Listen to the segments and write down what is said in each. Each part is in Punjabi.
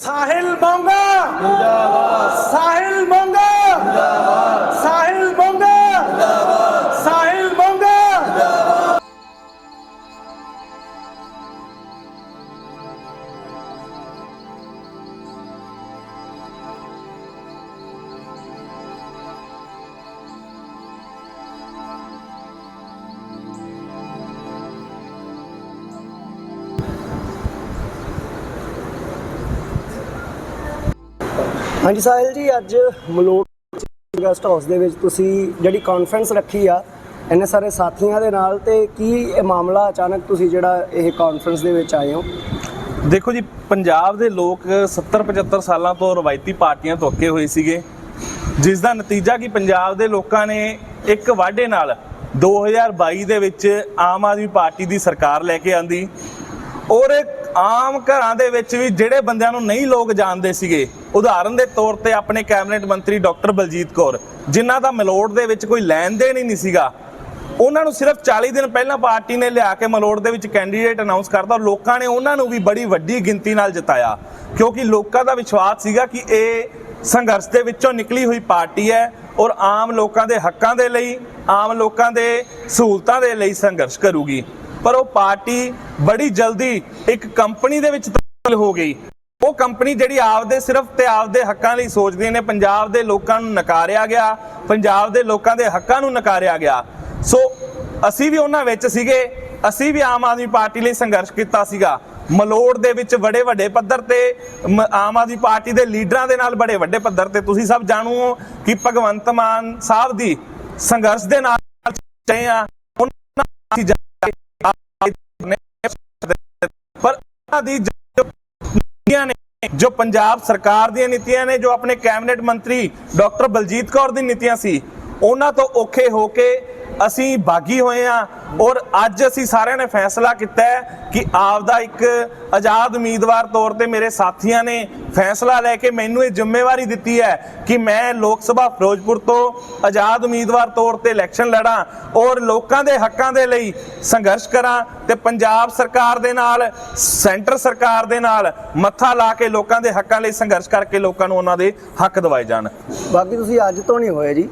ਸਾਹਿਲ ਮੋਂਗਾ ਜਿੰਦਾਬਾਦ ਸਾਹਿਲ ਹਾਂਜੀ ਸਾਹਿਲ ਜੀ, ਅੱਜ ਮਲੋਟ ਗੈਸਟ ਹਾਊਸ ਦੇ ਵਿੱਚ ਤੁਸੀਂ ਜਿਹੜੀ ਕਾਨਫਰੰਸ ਰੱਖੀ ਆ, ਇੰਨੇ ਸਾਰੇ ਸਾਥੀਆਂ ਦੇ ਨਾਲ ਤੇ ਕੀ ਇਹ ਮਾਮਲਾ ਅਚਾਨਕ ਤੁਸੀਂ ਜਿਹੜਾ ਇਹ ਕਾਨਫਰੰਸ ਦੇ ਵਿੱਚ ਆਏ ਹੋ? ਦੇਖੋ ਜੀ, ਪੰਜਾਬ ਦੇ ਲੋਕ 70 75 ਸਾਲਾਂ ਤੋਂ ਰਵਾਇਤੀ ਪਾਰਟੀਆਂ ਤੋਂ ਅੱਕੇ ਹੋਏ ਸੀਗੇ, ਜਿਸ ਦਾ ਨਤੀਜਾ ਕਿ ਪੰਜਾਬ ਦੇ ਲੋਕਾਂ ਨੇ ਇੱਕ ਵਾਅਦੇ ਨਾਲ 2022 ਦੇ ਵਿੱਚ ਆਮ ਆਦਮੀ ਪਾਰਟੀ ਦੀ ਸਰਕਾਰ ਲੈ ਕੇ ਆਂਦੀ ਔਰ ਆਮ ਘਰਾਂ ਦੇ ਵਿੱਚ ਵੀ ਜਿਹੜੇ ਬੰਦਿਆਂ ਨੂੰ ਨਹੀਂ ਲੋਕ ਜਾਣਦੇ ਸੀਗੇ, ਉਦਾਹਰਨ ਦੇ ਤੌਰ ਤੇ ਆਪਣੇ ਕੈਬਨਿਟ ਮੰਤਰੀ ਡਾਕਟਰ ਬਲਜੀਤ ਕੌਰ, ਜਿਨ੍ਹਾਂ ਦਾ ਮਲੋੜ ਦੇ ਵਿੱਚ ਕੋਈ ਲੈਣ ਦੇਣ ਹੀ ਨਹੀਂ ਸੀਗਾ। ਉਹਨਾਂ ਨੂੰ ਸਿਰਫ 40 ਦਿਨ ਪਹਿਲਾਂ ਪਾਰਟੀ ਨੇ ਲਿਆ ਕੇ ਮਲੋੜ ਦੇ ਵਿੱਚ ਕੈਂਡੀਡੇਟ ਅਨਾਉਂਸ ਕਰਤਾ, ਔਰ ਲੋਕਾਂ ਨੇ ਉਹਨਾਂ ਨੂੰ ਵੀ ਬੜੀ ਵੱਡੀ ਗਿਣਤੀ ਨਾਲ ਜਿਤਾਇਆ। ਕਿਉਂਕਿ ਲੋਕਾਂ ਦਾ ਵਿਸ਼ਵਾਸ ਸੀਗਾ ਕਿ ਇਹ ਸੰਘਰਸ਼ ਦੇ ਵਿੱਚੋਂ ਨਿਕਲੀ ਹੋਈ ਪਾਰਟੀ ਹੈ, ਔਰ ਆਮ ਲੋਕਾਂ ਦੇ ਹੱਕਾਂ ਦੇ ਲਈ, ਆਮ ਲੋਕਾਂ ਦੇ ਸਹੂਲਤਾਂ ਦੇ ਲਈ ਸੰਘਰਸ਼ ਕਰੂਗੀ। ਪਰ ਉਹ ਪਾਰਟੀ ਬੜੀ ਜਲਦੀ ਇੱਕ ਕੰਪਨੀ ਦੇ ਵਿੱਚ ਤਬਦੀਲ ਹੋ ਗਈ। ਉਹ ਕੰਪਨੀ ਜਿਹੜੀ ਆਪਦੇ ਸਿਰਫ ਤੇ ਆਪਦੇ ਹੱਕਾਂ ਲਈ ਸੋਚਦੀ ਨੇ, ਪੰਜਾਬ ਦੇ ਲੋਕਾਂ ਨੂੰ ਨਕਾਰਿਆ ਗਿਆ, ਪੰਜਾਬ ਦੇ ਲੋਕਾਂ ਦੇ ਹੱਕਾਂ ਨੂੰ ਨਕਾਰਿਆ ਗਿਆ। ਸੋ ਅਸੀਂ ਵੀ ਉਹਨਾਂ ਵਿੱਚ ਸੀਗੇ, ਅਸੀਂ ਵੀ ਆਮ ਆਦਮੀ ਪਾਰਟੀ ਲਈ ਸੰਘਰਸ਼ ਕੀਤਾ ਸੀਗਾ। ਮਲੋੜ ਦੇ ਵਿੱਚ ਬੜੇ ਵੱਡੇ ਪੱਧਰ ਤੇ, ਮ- ਆਮ ਆਦਮੀ ਪਾਰਟੀ ਦੇ ਲੀਡਰਾਂ ਦੇ ਨਾਲ ਬੜੇ ਵੱਡੇ ਪੱਧਰ ਤੇ ਤੁਸੀਂ ਸਭ ਜਾਣੂ ਹੋ ਕਿ ਭਗਵੰਤ ਮਾਨ ਸਾਹਿਬ ਦੀ ਸੰਘਰਸ਼ ਦੇ ਨਾਲ ਚਾਹੇ ਆ। ਉਹਨਾਂ ਪਰ ਉਹਨਾਂ ਦੀ ਜੋ ਨੀਤੀਆਂ ਨੇ, ਜੋ ਪੰਜਾਬ ਸਰਕਾਰ ਦੀਆਂ ਨੀਤੀਆਂ ਨੇ, ਜੋ ਆਪਣੇ ਕੈਬਨਿਟ ਮੰਤਰੀ ਡਾਕਟਰ ਬਲਜੀਤ ਕੌਰ ਦੀ ਨੀਤੀਆਂ ਸੀ, ਉਹਨਾਂ ਤੋਂ ਔਖੇ ਹੋ ਕੇ ਅਸੀਂ ਬਾਗੀ ਹੋਏ ਆ ਔਰ ਅੱਜ ਅਸੀਂ ਸਾਰਿਆਂ ਨੇ ਫੈਸਲਾ ਕੀਤਾ ਹੈ ਕਿ ਆਪਦਾ ਇੱਕ ਆਜ਼ਾਦ ਉਮੀਦਵਾਰ ਤੌਰ ਤੇ ਮੇਰੇ ਸਾਥੀਆਂ ਨੇ ਫੈਸਲਾ ਲੈ ਕੇ ਮੈਨੂੰ ਇਹ ਜ਼ਿੰਮੇਵਾਰੀ ਦਿੱਤੀ ਹੈ ਕਿ ਮੈਂ ਲੋਕ ਸਭਾ ਫਿਰੋਜ਼ਪੁਰ ਤੋਂ ਆਜ਼ਾਦ ਉਮੀਦਵਾਰ ਤੌਰ ਤੇ ਇਲੈਕਸ਼ਨ ਲੜਾਂ ਔਰ ਲੋਕਾਂ ਦੇ ਹੱਕਾਂ ਦੇ ਲਈ ਸੰਘਰਸ਼ ਕਰਾਂ ਤੇ ਪੰਜਾਬ ਸਰਕਾਰ ਦੇ ਨਾਲ, ਸੈਂਟਰ ਸਰਕਾਰ ਦੇ ਨਾਲ ਮੱਥਾ ਲਾ ਕੇ ਲੋਕਾਂ ਦੇ ਹੱਕਾਂ ਲਈ ਸੰਘਰਸ਼ ਕਰਕੇ ਲੋਕਾਂ ਨੂੰ ਉਹਨਾਂ ਦੇ ਹੱਕ ਦਿਵਾਏ ਜਾਣ। ਬਾਕੀ ਤੁਸੀਂ ਅੱਜ ਤੋਂ ਨਹੀਂ ਹੋਏ ਜੀ।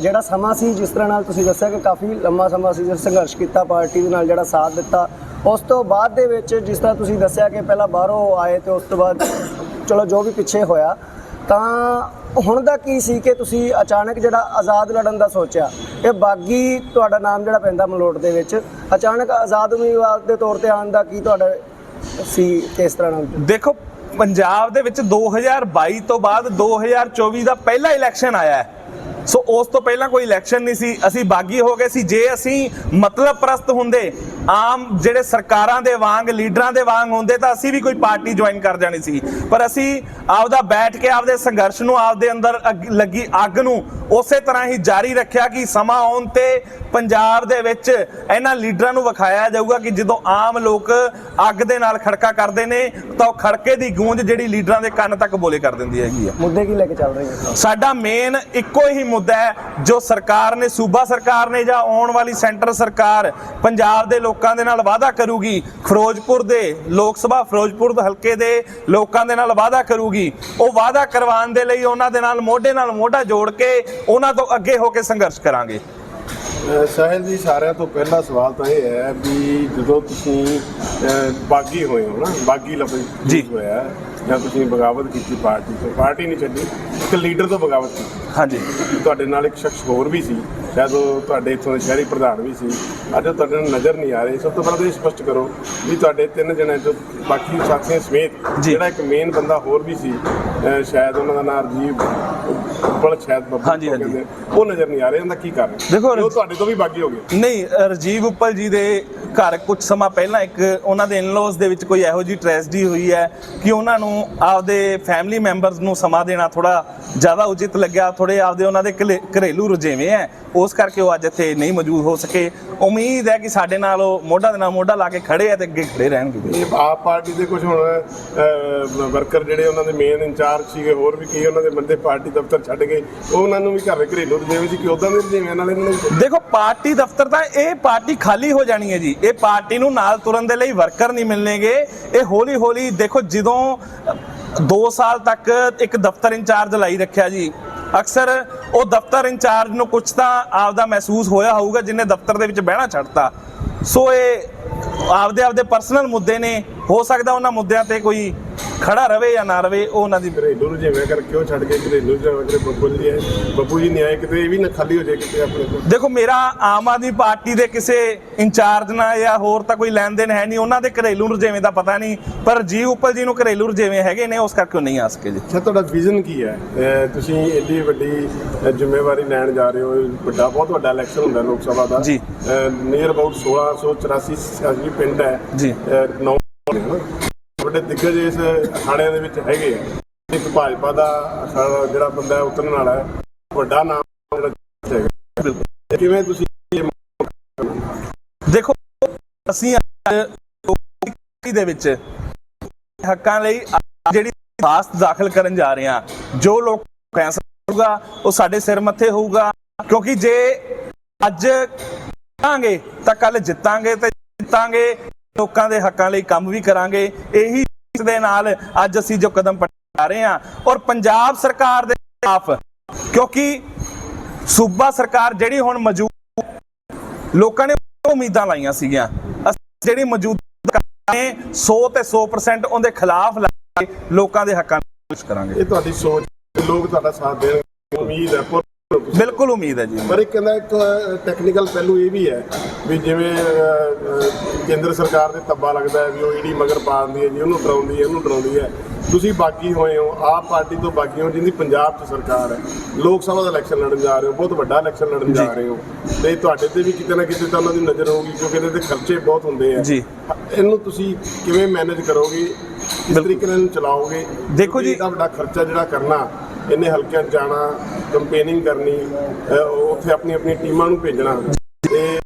ਜਿਹੜਾ ਸਮਾਂ ਸੀ, ਜਿਸ ਤਰ੍ਹਾਂ ਨਾਲ ਤੁਸੀਂ ਦੱਸਿਆ ਕਿ ਕਾਫੀ ਲੰਮਾ ਸਮਾਂ ਸੀ ਜਦੋਂ ਸੰਘਰਸ਼ ਕੀਤਾ, ਪਾਰਟੀ ਦੇ ਨਾਲ ਜਿਹੜਾ ਸਾਥ ਦਿੱਤਾ, ਉਸ ਤੋਂ ਬਾਅਦ ਦੇ ਵਿੱਚ ਜਿਸ ਤਰ੍ਹਾਂ ਤੁਸੀਂ ਦੱਸਿਆ ਕਿ ਪਹਿਲਾਂ ਬਾਹਰੋਂ ਆਏ ਤੇ ਉਸ ਤੋਂ ਬਾਅਦ ਚਲੋ ਜੋ ਵੀ ਪਿੱਛੇ ਹੋਇਆ, ਤਾਂ ਹੁਣ ਦਾ ਕੀ ਸੀ ਕਿ ਤੁਸੀਂ ਅਚਾਨਕ ਜਿਹੜਾ ਆਜ਼ਾਦ ਲੜਨ ਦਾ ਸੋਚਿਆ, ਇਹ ਬਾਗੀ ਤੁਹਾਡਾ ਨਾਮ ਜਿਹੜਾ ਪੈਂਦਾ ਮਲੋਟ ਦੇ ਵਿੱਚ, ਅਚਾਨਕ ਆਜ਼ਾਦ ਉਮੀਦਵਾਰ ਦੇ ਤੌਰ ਤੇ ਆਉਣ ਦਾ ਕੀ ਤੁਹਾਡਾ ਸੀ ਕਿਸ ਤਰ੍ਹਾਂ ਨਾਲ? ਦੇਖੋ, ਪੰਜਾਬ ਦੇ ਵਿੱਚ 2022 ਤੋਂ ਬਾਅਦ 2024 ਦਾ ਪਹਿਲਾ ਇਲੈਕਸ਼ਨ ਆਇਆ ਹੈ। ਸੋ ਉਸ ਤੋਂ ਪਹਿਲਾਂ ਕੋਈ ਇਲੈਕਸ਼ਨ ਨਹੀਂ ਸੀ, ਅਸੀਂ ਬਾਗੀ ਹੋ ਗਏ ਸੀ। ਜੇ ਅਸੀਂ ਮਤਲਬ ਪ੍ਰਸਤ ਹੁੰਦੇ, ਆਮ ਜਿਹੜੇ ਸਰਕਾਰਾਂ ਦੇ ਵਾਂਗ, ਲੀਡਰਾਂ ਦੇ ਵਾਂਗ ਹੁੰਦੇ, ਤਾਂ ਅਸੀਂ ਵੀ ਕੋਈ ਪਾਰਟੀ ਜੁਆਇਨ ਕਰ ਜਾਣੀ ਸੀ। ਪਰ ਅਸੀਂ ਆਪਦਾ ਬੈਠ ਕੇ ਆਪਦੇ ਸੰਘਰਸ਼ ਨੂੰ, ਆਪਦੇ ਅੰਦਰ ਅੱਗ- ਲੱਗੀ ਅੱਗ ਨੂੰ ਉਸੇ ਤਰ੍ਹਾਂ ਹੀ ਜਾਰੀ ਰੱਖਿਆ ਕਿ ਸਮਾਂ ਆਉਣ ਤੇ ਪੰਜਾਬ ਦੇ ਵਿੱਚ ਇਹਨਾਂ ਲੀਡਰਾਂ ਨੂੰ ਵਿਖਾਇਆ ਜਾਊਗਾ ਕਿ ਜਦੋਂ ਆਮ ਲੋਕ ਅੱਗ ਦੇ ਨਾਲ ਖੜਕਾ ਕਰਦੇ ਨੇ ਤਾਂ ਉਹ ਖੜਕੇ ਦੀ ਗੂੰਜ ਜਿਹੜੀ ਲੀਡਰਾਂ ਦੇ ਕੰਨ ਤੱਕ ਬੋਲੇ ਕਰ ਦਿੰਦੀ ਹੈਗੀ ਆ। ਮੁੱਦੇ ਕੀ ਲੈ ਕੇ ਚੱਲ ਰਹੇ ਹੋ ਸਾਡਾ ਮੇਨ ਇੱਕੋ ਹੀ ਮੁੱਦਾ ਹੈ ਜੋ ਸਰਕਾਰ ਨੇ ਸੂਬਾ ਸਰਕਾਰ ਨੇ ਜਾਂ ਆਉਣ ਵਾਲੀ ਸੈਂਟਰ ਸਰਕਾਰ ਪੰਜਾਬ ਦੇ ਲੋਕਾਂ ਦੇ ਨਾਲ ਵਾਅਦਾ ਕਰੂਗੀ ਫਿਰੋਜ਼ਪੁਰ ਦੇ ਲੋਕ ਸਭਾ ਫਿਰੋਜ਼ਪੁਰ ਦੇ ਹਲਕੇ ਦੇ ਲੋਕਾਂ ਦੇ ਨਾਲ ਵਾਅਦਾ ਕਰੂਗੀ ਉਹ ਵਾਅਦਾ ਕਰਵਾਉਣ ਦੇ ਲਈ ਉਹਨਾਂ ਦੇ ਨਾਲ ਮੋਢੇ ਨਾਲ ਮੋਢਾ ਜੋੜ ਕੇ ਉਹਨਾਂ ਤੋਂ ਅੱਗੇ ਹੋ ਕੇ ਸੰਘਰਸ਼ ਕਰਾਂਗੇ। ਸਾਹਿਲ ਜੀ ਸਾਰਿਆਂ ਤੋਂ ਪਹਿਲਾ ਸਵਾਲ ਤਾਂ ਇਹ ਹੈ ਵੀ ਜਦੋਂ ਤੁਸੀਂ ਬਾਗੀ ਹੋਏ ਹੋ ਨਾ ਬਾਗੀ ਲਫ਼ਜ਼ ਜੀ। ਹੋਇਆ ਜਾਂ ਤੁਸੀਂ ਬਗਾਵਤ ਕੀਤੀ ਪਾਰਟੀ ਤੋਂ ਪਾਰਟੀ ਨਹੀਂ ਛੱਡੀ ਇੱਕ ਲੀਡਰ ਤੋਂ ਬਗਾਵਤ ਕੀਤੀ ਹਾਂਜੀ ਤੁਹਾਡੇ ਨਾਲ ਇੱਕ ਸ਼ਖਸ ਹੋਰ ਵੀ ਸੀ ਸ਼ਾਇਦ ਉਹ ਤੁਹਾਡੇ ਇੱਥੋਂ ਦੇ ਸ਼ਹਿਰੀ ਪ੍ਰਧਾਨ ਵੀ ਸੀ ਅੱਜ ਉਹ ਤੁਹਾਡੇ ਨਾਲ ਨਜ਼ਰ ਨਹੀਂ ਆ ਰਹੇ ਸਭ ਤੋਂ ਪਹਿਲਾਂ ਤਾਂ ਇਹ ਸਪਸ਼ਟ ਕਰੋ ਵੀ ਤੁਹਾਡੇ ਤਿੰਨ ਜਣੇ ਤੋਂ ਬਾਕੀ ਸਾਥੀਆਂ ਸਮੇਤ। ਜਿਹੜਾ ਇੱਕ ਮੇਨ ਬੰਦਾ ਹੋਰ ਵੀ ਸੀ ਸ਼ਾਇਦ ਉਹਨਾਂ ਦਾ ਨਾਮ ਰਜੀਵ ਉੱਪਲ ਸ਼ਾਇਦ ਬੱਬੂ ਹਾਂਜੀ, ਹਾਂਜੀ। ਕਹਿੰਦੇ, ਉਹ ਨਜ਼ਰ ਨਹੀਂ ਆ ਰਹੇ ਉਹਦਾ ਕੀ ਕਾਰਨ ਦੇਖੋ, ਉਹ ਤੁਹਾਡੇ ਤੋਂ ਵੀ ਬਾਗੀ ਹੋ ਗਏ। ਨਹੀਂ ਅ, ਰਜੀਵ ਉੱਪਲ ਜੀ ਦੇ ਘਰ ਕੁਝ ਸਮਾਂ ਪਹਿਲਾਂ ਇੱਕ ਉਹਨਾਂ ਦੇ ਇਨ-ਲॉज ਦੇ ਵਿੱਚ ਕੋਈ ਇਹੋ ਜੀ ਟ੍ਰੈਜਡੀ ਹੋਈ ਹੈ ਕਿ ਉਹਨਾਂ ਨੂੰ ਆਪਦੇ ਫੈਮਿਲੀ ਮੈਂਬਰਸ ਨੂੰ ਸਮਾਂ ਦੇਣਾ ਥੋੜਾ ਜ਼ਿਆਦਾ ਉਚਿਤ ਲੱਗਿਆ ਥੋੜੇ ਆਪਦੇ ਉਹਨਾਂ ਦੇ ਘਲੇ- ਘਰੇਲੂ ਰੁਝੇਵੇਂ ਹੈ। ਉਸ ਕਰਕੇ ਉਹ ਅੱਜ ਇੱਥੇ ਨਹੀਂ ਮੌਜੂਦ ਹੋ ਸਕੇ। ਉਮੀਦ ਹੈ ਕਿ ਸਾਡੇ ਨਾਲ ਉਹ ਮੋਢਾ ਦੇ ਨਾਲ ਮੋਢਾ ਲਾ ਕੇ ਖੜੇ ਆ ਤੇ ਅੱਗੇ ਖੜੇ ਰਹਿਣਗੇ। ਇਹ ਆਪ ਪਾਰਟੀ ਦੇ ਕੁਝ ਹੁਣ ਵਰਕਰ ਜਿਹੜੇ ਉਹਨਾਂ ਦੇ ਮੇਨ ਇੰਚਾਰਜ ਸੀਗੇ ਹੋਰ ਵੀ ਕਈ ਉਹਨਾਂ ਦੇ ਬੰਦੇ ਪਾਰਟੀ ਦਫ਼ਤਰ ਛੱਡ ਗਏ ਉਹਨਾਂ ਨੂੰ ਵੀ ਘਰ ਘਰੇਲੂ ਜਿਵੇਂ ਸੀ ਕਿ ਉਦਾਂ ਦੇ ਜਿਵੇਂ ਨਾਲ ਇਹਨਾਂ ਨੂੰ ਦੇਖੋ, ਪਾਰਟੀ ਦਫ਼ਤਰ ਤਾਂ ਇਹ ਪਾਰਟੀ ਖਾਲੀ ਹੋ ਜਾਣੀ ਹੈ ਜੀ। ਇਹ ਪਾਰਟੀ ਨੂੰ ਨਾਲ ਤੁਰਨ ਦੇ ਲਈ ਵਰਕਰ ਨਹੀਂ ਮਿਲਣਗੇ। ਇਹ ਹੌਲੀ ਹੌਲੀ ਦੇਖੋ, ਜਦੋਂ 2 ਸਾਲ ਤੱਕ ਇੱਕ ਦਫ਼ਤਰ ਇੰਚਾਰਜ ਲਾਈ ਰੱਖਿਆ ਜੀ, ਅਕਸਰ ਉਹ ਦਫ਼ਤਰ ਇੰਚਾਰਜ ਨੂੰ ਕੁਝ ਤਾਂ ਆਪਦਾ ਮਹਿਸੂਸ ਹੋਇਆ ਹੋਊਗਾ, ਜਿਨੇ ਦਫ਼ਤਰ ਦੇ ਵਿੱਚ ਬਹਿਣਾ ਛੱਡਤਾ। ਸੋ ਇਹ ਆਪਦੇ ਆਪਦੇ ਪਰਸਨਲ ਮੁੱਦੇ ਨੇ ਹੋ ਸਕਦਾ ਉਹਨਾਂ ਮੁੱਦਿਆਂ ਤੇ ਕੋਈ ਖੜਾ ਰਵੇ ਜਾਂ ਨਾ ਰਵੇ ਉਹ ਉਹਨਾਂ ਦੀ ਘਰੇਲੂ ਰੁਝੇਵੇਂ ਕਰ ਕਿਉਂ ਛੱਡ ਕੇ ਘਰੇਲੂ ਰੁਝੇਵੇਂ ਕਰੇ ਬੱਬੂ ਜੀ ਆਏ ਬੱਬੂ ਜੀ ਨਹੀਂ ਆਏ ਕਿਤੇ ਇਹ ਵੀ ਨਾ ਖਾਲੀ ਹੋ ਜਾਏ ਕਿਤੇ ਆਪਣੇ ਕੋਲ। ਦੇਖੋ ਮੇਰਾ ਆਮ ਆਦਮੀ ਪਾਰਟੀ ਦੇ ਕਿਸੇ ਇੰਚਾਰਜ ਨਾਲ ਜਾਂ ਹੋਰ ਤਾਂ ਕੋਈ ਲੈਣ ਦੇਣ ਹੈ ਨਹੀਂ ਉਹਨਾਂ ਦੇ ਘਰੇਲੂ ਰੁਝੇਵੇਂ ਦਾ ਪਤਾ ਨਹੀਂ ਪਰ ਜੀ ਉੱਪਲ ਜੀ ਨੂੰ ਘਰੇਲੂ ਰੁਝੇਵੇਂ ਹੈਗੇ ਨੇ ਉਸ ਕਰਕੇ ਉਹ ਨਹੀਂ ਆ ਸਕੇ ਜੀ। ਅੱਛਾ ਤੁਹਾਡਾ ਵਿਜ਼ਨ ਕੀ ਹੈ? ਤੁਸੀਂ ਇੰਨੀ ਵੱਡੀ ਜ਼ਿੰਮੇਵਾਰੀ ਲੈਣ ਜਾ ਰਹੇ ਹੋ ਵੱਡਾ ਬਹੁਤ ਵੱਡਾ ਇਲੈਕਸ਼ਨ ਹੁੰਦਾ ਲੋਕ ਸਭਾ ਦਾ। ਜੀ। ਨੀਅਰ ਅਬਾਊਟ 1684 ਸਿਆਸੀ ਪਿੰਡ ਹੈ। ਜੀ। ਨੌ। ਵੱਡੇ ਦਿੱਗਜ ਇਸ ਅਖਾੜਿਆਂ ਦੇ ਵਿੱਚ ਹੈਗੇ ਆ। ਇੱਕ ਭਾਜਪਾ ਦਾ ਅਖਾੜਾ ਜਿਹੜਾ ਬੰਦਾ ਉਤਰਨ ਵਾਲਾ ਹੈ। ਵੱਡਾ ਨਾਮ ਜਿਹੜਾ ਹੈਗਾ। ਬਿਲਕੁਲ। ਕਿਵੇਂ ਤੁਸੀਂ ਦੇਖੋ ਅਸੀਂ ਅੱਜ ਦੇ ਵਿੱਚ ਹੱਕਾਂ ਲਈ ਜਿਹੜੀ ਦਰਖਾਸਤ ਦਾਖਲ ਕਰਨ ਜਾ ਰਹੇ ਹਾਂ। ਜੋ ਲੋਕ ਫੈਸਲਾ ਹੋਊਗਾ ਉਹ ਸਾਡੇ ਸਿਰ ਮੱਥੇ ਹੋਊਗਾ। ਕਿਉਂਕਿ ਜੇ ਅੱਜ ਜਿੱਤਾਂਗੇ ਤਾਂ ਕੱਲ ਜਿੱਤਾਂਗੇ ਤੇ ਜਿੱਤਾਂਗੇ ਲੋਕਾਂ ਦੇ ਹੱਕਾਂ ਲਈ ਕੰਮ ਵੀ ਕਰਾਂਗੇ, ਇਹੀ ਦੇ ਨਾਲ ਅੱਜ ਅਸੀਂ ਜੋ ਕਦਮ ਪਾ ਰਹੇ ਹਾਂ। ਔਰ ਪੰਜਾਬ ਸਰਕਾਰ ਦੇ ਖਿਲਾਫ, ਕਿਉਂਕਿ ਸੂਬਾ ਸਰਕਾਰ ਜਿਹੜੀ ਹੁਣ ਮੌਜੂਦ, ਲੋਕਾਂ ਨੇ ਉਮੀਦਾਂ ਲਾਈਆਂ ਸੀਗੀਆਂ। ਅਸੀਂ ਜਿਹੜੀ ਮੌਜੂਦ ਨੇ 100 ਤੇ 100% ਉਹਦੇ ਖਿਲਾਫ ਲੋਕਾਂ ਦੇ ਹੱਕਾਂ ਦੀ ਕੋਸ਼ਿਸ਼ ਕਰਾਂਗੇ। ਇਹ ਤੁਹਾਡੀ ਸੋਚ, ਲੋਕ ਤੁਹਾਡਾ ਸਾਥ ਦੇਣਗੇ ਉਮੀਦ ਹੈ ਬਿਲਕੁਲ ਉਮੀਦ ਹੈ ਜੀ। ਪਰ ਇੱਕ ਕਹਿੰਦਾ ਇੱਕ ਟੈਕਨੀਕਲ ਪਹਿਲੂ ਇਹ ਵੀ ਹੈ ਵੀ ਜਿਵੇਂ ਕੇਂਦਰ ਸਰਕਾਰ ਦੇ ਤੱਬਾ ਲੱਗਦਾ ਹੈ ਵੀ ਉਹ ਈਡੀ ਮਗਰ ਪਾਉਂਦੀ ਹੈ ਜੀ ਉਹਨੂੰ ਡਰਾਉਂਦੀ ਹੈ ਉਹਨੂੰ ਡਰਾਉਂਦੀ ਹੈ। ਤੁਸੀਂ ਬਾਗੀ ਹੋਏ ਹੋ ਆਪ ਪਾਰਟੀ ਤੋਂ ਬਾਗੀ ਹੋ ਜਿੰਦੀ ਪੰਜਾਬ 'ਚ ਸਰਕਾਰ ਹੈ। ਲੋਕ ਸਭਾ ਦਾ ਇਲੈਕਸ਼ਨ ਲੜਨ ਜਾ ਰਹੇ ਹੋ ਬਹੁਤ ਵੱਡਾ ਇਲੈਕਸ਼ਨ ਲੜਨ ਜਾ ਰਹੇ ਹੋ। ਤੇ ਤੁਹਾਡੇ ਤੇ ਵੀ ਕਿਤੇ ਨਾ ਕਿਤੇ ਤਾਂ ਉਹਨਾਂ ਦੀ ਨਜ਼ਰ ਹੋਊਗੀ ਕਿਉਂਕਿ ਇਹਦੇ ਤੇ ਖਰਚੇ ਬਹੁਤ ਹੁੰਦੇ ਆ। ਜੀ। ਇਹਨੂੰ ਤੁਸੀਂ ਕਿਵੇਂ ਮੈਨੇਜ ਕਰੋਗੇ? ਕਿਸ ਤਰੀਕੇ ਨਾਲ ਚਲਾਓਗੇ? ਦੇਖੋ ਜੀ- ਇਹਦਾ ਵੱਡਾ ਖਰਚਾ ਜਿਹੜਾ ਕਰਨਾ ਇੰਨੇ ਹਲਕਿਆਂ 'ਚ ਜਾਣਾ ਕੰਪੇਨਿੰਗ ਕਰਨੀ ਉੱਥੇ ਆਪਣੀ ਆਪਣੀ ਟੀਮਾਂ ਨੂੰ ਭੇਜਣਾ। ਤੇ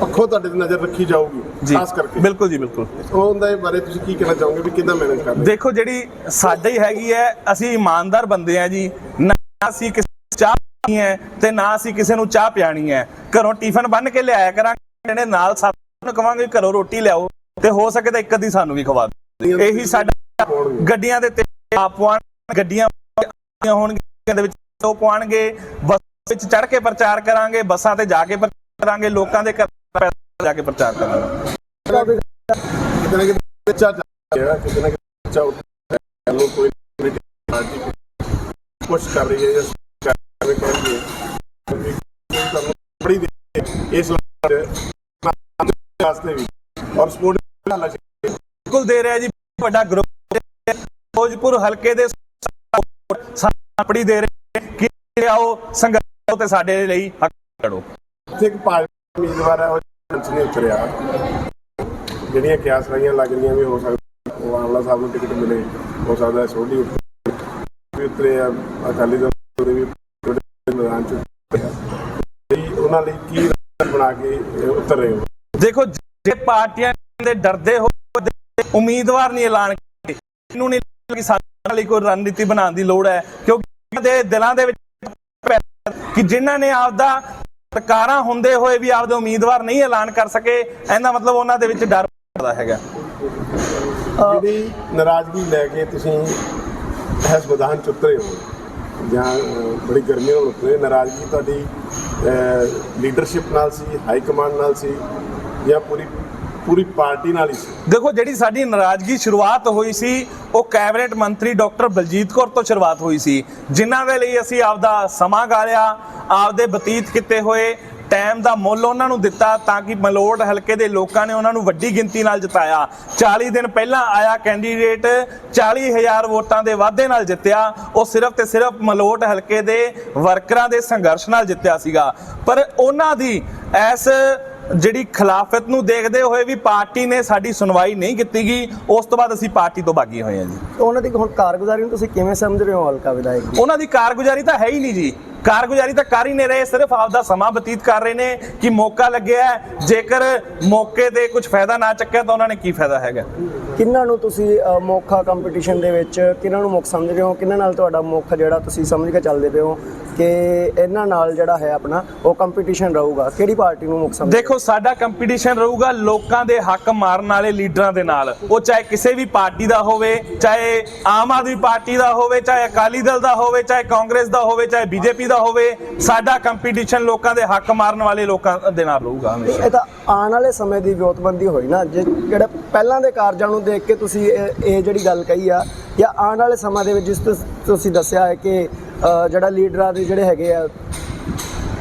ਪੱਖੋਂ ਤੁਹਾਡੇ ਤੇ ਨਜ਼ਰ ਰੱਖੀ ਜਾਊਗੀ ਖਾਸ ਕਰਕੇ। ਬਿਲਕੁਲ ਜੀ ਬਿਲਕੁਲ। ਉਹ ਦੇ ਬਾਰੇ ਤੁਸੀਂ ਕੀ ਕਹਿਣਾ ਚਾਹੋਗੇ ਵੀ ਕਿੱਦਾਂ ਮੈਨੇਜ ਕਰਦੇ ਦੇਖੋ ਜਿਹੜੀ ਸਾਡੇ ਹੀ ਹੈਗੀ ਹੈ ਅਸੀਂ ਇਮਾਨਦਾਰ ਬੰਦੇ ਆ ਜੀ। ਨਾ ਅਸੀਂ ਕਿਸੇ ਚਾਹ ਪੀਣੀ ਹੈ ਤੇ ਨਾ ਅਸੀਂ ਕਿਸੇ ਨੂੰ ਚਾਹ ਪਿਆਣੀ ਹੈ। ਘਰੋਂ ਟਿਫਨ ਬੰਨ ਕੇ ਲਿਆਇਆ ਕਰਾਂਗੇ ਜਿਹੜੇ ਨਾਲ ਸਾਨੂੰ ਕਵਾਂਗੇ ਘਰੋਂ ਰੋਟੀ ਲਿਆਓ। ਤੇ ਹੋ ਸਕੇ ਤਾਂ ਇੱਕ ਅੱਧੀ ਸਾਨੂੰ ਵੀ ਖਵਾ ਦਿਓ। ਇਹੀ ਸਾਡਾ ਗੱਡੀਆਂ ਦੇ ਤੇ ਆਪ ਪਾਉਣ ਗੱਡੀਆਂ ਹੋਣਗੀਆਂ ਦੇ ਵਿੱਚ ਉਹ ਪਾਉਣਗੇ ਬੱਸ ਵਿੱਚ ਚੜ ਕੇ ਪ੍ਰਚਾਰ ਕਰਾਂਗੇ ਬੱਸਾਂ ਤੇ ਜਾ ਕੇ ਪ੍ਰਚਾਰ ਕਰਾਂਗੇ ਲੋਕਾਂ ਦੇ ਘਰ ਜਾ ਕੇ ਪ੍ਰਚਾਰ ਕਰਾਂਗੇ ਕਿਤੇ ਨਾ ਕਿਤੇ ਬੱਚਾ ਚਾਹੀਦਾ ਕਿਤੇ ਨਾ ਕਿਤੇ ਬੱਚਾ ਨੂੰ ਕੋਈ ਪਾਰਟੀ ਪੁਸ਼ ਕਰ ਰਹੀ ਹੈ ਜਾਂ ਕਰ ਰਹੀ ਹੈ ਬੜੀ ਦੇ ਇਸ ਵਾਸਤੇ ਵੀ ਔਰ ਸਪੋਰਟ ਬਿਲਕੁਲ ਦੇ ਰਿਹਾ ਜੀ ਵੱਡਾ ਗਰੁੱਪ ਫਿਰੋਜ਼ਪੁਰ ਹਲਕੇ ਦੇ ਸਾਪੜੀ ਦੇ ਰਹੇ ਕਿ ਆਓ ਸੰਘਰਸ਼ ਤੇ ਸਾਡੇ ਲਈ ਹੱਕ ਲੜੋ ਇੱਕ ਭਾਜਪਾ ਉਮੀਦਵਾਰ ਹੈ ਉਹ ਮੰਚ ਨਹੀਂ ਉਤਰਿਆ। ਜਿਹੜੀਆਂ ਕਿਆਸ ਰਹੀਆਂ ਲੱਗ ਰਹੀਆਂ ਵੀ ਹੋ ਸਕਦਾ ਉਹ ਆਮਲਾ ਸਾਹਿਬ ਨੂੰ ਟਿਕਟ ਮਿਲੇ ਹੋ ਸਕਦਾ ਸੋਢੀ ਵੀ ਉਤਰੇ ਆ ਅਕਾਲੀ ਦਲ ਦੇ ਵੀ ਮੈਦਾਨ ਚ ਉਹਨਾਂ ਲਈ ਕੀ ਬਣਾ ਕੇ ਉਤਰ ਰਹੇ ਹੋ? ਦੇਖੋ ਜੇ ਪਾਰਟੀਆਂ ਦੇ ਡਰਦੇ ਹੋ ਉਮੀਦਵਾਰ ਨਹੀਂ ਐਲਾਨ ਕਰਦੇ। ਇਹਨੂੰ ਨਹੀਂ ਲੱਗਦਾ ਕਿ ਸਾਡੇ ਲਈ ਕੋਈ ਰਣਨੀਤੀ ਬਣਾਉਣ ਦੀ ਲੋੜ ਹੈ ਕਿਉਂਕਿ ਦੇ ਦਿਲਾਂ ਦੇ ਵਿੱਚ ਕਿ ਜਿਨ੍ਹਾਂ ਨੇ ਆਪਦਾ ਸਰਕਾਰਾਂ ਹੁੰਦੇ ਹੋਏ ਵੀ ਆਪਦੇ ਉਮੀਦਵਾਰ ਨਹੀਂ ਐਲਾਨ ਕਰ ਸਕੇ, ਇਹਦਾ ਮਤਲਬ ਉਹਨਾਂ ਦੇ ਵਿੱਚ ਡਰ ਪੈਦਾ ਹੈਗਾ। ਜਿਹੜੀ ਨਾਰਾਜ਼ਗੀ ਲੈ ਕੇ ਤੁਸੀਂ ਇਸ ਮੈਦਾਨ ਚ ਉਤਰੇ ਹੋ, ਜਾਂ ਬੜੀ ਗਰਮੀ ਨਾਲ ਉਤਰੇ, ਨਾਰਾਜ਼ਗੀ ਤੁਹਾਡੀ ਲੀਡਰਸ਼ਿਪ ਨਾਲ ਸੀ ਹਾਈ ਕਮਾਂਡ ਨਾਲ ਸੀ, ਜਾਂ ਪੂਰੀ ਪੂਰੀ ਪਾਰਟੀ ਨਾਲ ਹੀ ਸੀ। ਦੇਖੋ, ਜਿਹੜੀ ਸਾਡੀ ਨਾਰਾਜ਼ਗੀ ਸ਼ੁਰੂਆਤ ਹੋਈ ਸੀ, ਉਹ ਕੈਬਨਿਟ ਮੰਤਰੀ ਡਾਕਟਰ ਬਲਜੀਤ ਕੌਰ ਤੋਂ ਸ਼ੁਰੂਆਤ ਹੋਈ ਸੀ। ਜਿਨ੍ਹਾਂ ਦੇ ਲਈ ਅਸੀਂ ਆਪਦਾ ਸਮਾਂ ਗਾਲਿਆ, ਆਪਦੇ ਬਤੀਤ ਕੀਤੇ ਹੋਏ, ਟਾਈਮ ਦਾ ਮੁੱਲ ਉਹਨਾਂ ਨੂੰ ਦਿੱਤਾ ਤਾਂ ਕਿ ਮਲੋਟ ਹਲਕੇ ਦੇ ਲੋਕਾਂ ਨੇ ਉਹਨਾਂ ਨੂੰ ਵੱਡੀ ਗਿਣਤੀ ਨਾਲ ਜਿਤਾਇਆ। 40 ਦਿਨ ਪਹਿਲਾਂ ਆਇਆ ਕੈਂਡੀਡੇਟ 40000 ਵੋਟਾਂ ਦੇ ਵਾਧੇ ਨਾਲ ਜਿੱਤਿਆ। ਉਹ ਸਿਰਫ ਤੇ ਸਿਰਫ ਮਲੋਟ ਹਲਕੇ ਦੇ ਵਰਕਰਾਂ ਦੇ ਸੰਘਰਸ਼ ਨਾਲ ਜਿੱਤਿਆ ਸੀਗਾ। ਪਰ ਉਹਨਾਂ ਦੀ ਇਸ ਜਿਹੜੀ ਖਿਲਾਫਤ ਨੂੰ ਦੇਖਦੇ ਹੋਏ ਵੀ ਪਾਰਟੀ ਨੇ ਸਾਡੀ ਸੁਣਵਾਈ ਨਹੀਂ ਕੀਤੀ ਗਈ ਉਸ ਤੋਂ ਬਾਅਦ ਅਸੀਂ ਪਾਰਟੀ ਤੋਂ ਬਾਗੀ ਹੋਏ ਹਾਂ ਜੀ ਉਹਨਾਂ ਦੀ ਹੁਣ ਕਾਰਗੁਜ਼ਾਰੀ ਨੂੰ ਤੁਸੀਂ ਕਿਵੇਂ ਸਮਝ ਰਹੇ ਹੋ ਹਲਕਾ ਵਿਧਾਇਕ ਦੀ? ਉਹਨਾਂ ਦੀ ਕਾਰਗੁਜ਼ਾਰੀ ਤਾਂ ਹੈ ਹੀ ਨਹੀਂ ਜੀ ਕਾਰਗੁਜ਼ਾਰੀ ਤਾਂ ਕਰ ਹੀ ਨਹੀਂ ਰਹੇ ਸਿਰਫ ਆਪਦਾ ਸਮਾਂ ਬਤੀਤ ਕਰ ਰਹੇ ਨੇ ਕਿ ਮੌਕਾ ਲੱਗਿਆ। ਜੇਕਰ ਮੌਕੇ ਤੇ ਕੁਝ ਫਾਇਦਾ ਨਾ ਚੱਕਿਆ ਤਾਂ ਉਹਨਾਂ ਨੇ ਕੀ ਫਾਇਦਾ ਹੈਗਾ? ਕਿੰਨਾਂ ਨੂੰ ਤੁਸੀਂ ਮੌਕਾ ਕੰਪੀਟੀਸ਼ਨ ਦੇ ਵਿੱਚ ਕਿਹਨਾਂ ਨੂੰ ਮੁੱਖ ਸਮਝਦੇ ਹੋ? ਕਿਹਨਾਂ ਨਾਲ ਤੁਹਾਡਾ ਮੁੱਖ ਜਿਹੜਾ ਤੁਸੀਂ ਸਮਝ ਕੇ ਚੱਲਦੇ ਪਏ ਹੋ ਕਿ ਇਹਨਾਂ ਨਾਲ ਜਿਹੜਾ ਹੈ ਆਪਣਾ ਉਹ ਕੰਪੀਟੀਸ਼ਨ ਰਹੂਗਾ? ਕਿਹੜੀ ਪਾਰਟੀ ਨੂੰ ਮੁੱਖ ਸਮਝਦੇ ਦੇਖੋ ਸਾਡਾ ਕੰਪੀਟੀਸ਼ਨ ਰਹੂਗਾ ਲੋਕਾਂ ਦੇ ਹੱਕ ਮਾਰਨ ਵਾਲੇ ਲੀਡਰਾਂ ਦੇ ਨਾਲ। ਉਹ ਚਾਹੇ ਕਿਸੇ ਵੀ ਪਾਰਟੀ ਦਾ ਹੋਵੇ ਚਾਹੇ ਆਮ ਆਦਮੀ ਪਾਰਟੀ ਦਾ ਹੋਵੇ ਚਾਹੇ ਅਕਾਲੀ ਦਲ ਦਾ ਹੋਵੇ ਚਾਹੇ ਕਾਂਗਰਸ ਦਾ ਹੋਵੇ ਚਾਹੇ ਬੀਜੇਪੀ ਦਾ ਹੋਵੇ, ਸਾਡਾ ਕੰਪੀਟੀਸ਼ਨ ਲੋਕਾਂ ਦੇ ਹੱਕ ਮਾਰਨ ਵਾਲੇ ਲੋਕਾਂ ਦੇ ਨਾਲ ਰਹੂਗਾ ਹਮੇਸ਼ਾ। ਇਹ ਤਾਂ ਆਉਣ ਵਾਲੇ ਸਮੇਂ ਦੀ ਵਿਉਤਬੰਦੀ ਹੋਈ ਨਾ, ਜੇ ਜਿਹੜਾ ਪਹਿਲਾਂ ਦੇ ਕਾਰਜਾਂ ਨੂੰ ਦੇਖ ਕੇ ਤੁਸੀਂ ਇਹ ਜਿਹੜੀ ਗੱਲ ਕਹੀ ਆ, ਜਾਂ ਆਉਣ ਵਾਲੇ ਸਮਾਂ ਦੇ ਵਿੱਚ ਜਿਸ ਤੁਸੀਂ ਦੱਸਿਆ ਹੈ ਕਿ ਜਿਹੜਾ ਲੀਡਰਾਂ ਦੇ ਜਿਹੜੇ ਹੈਗੇ ਆ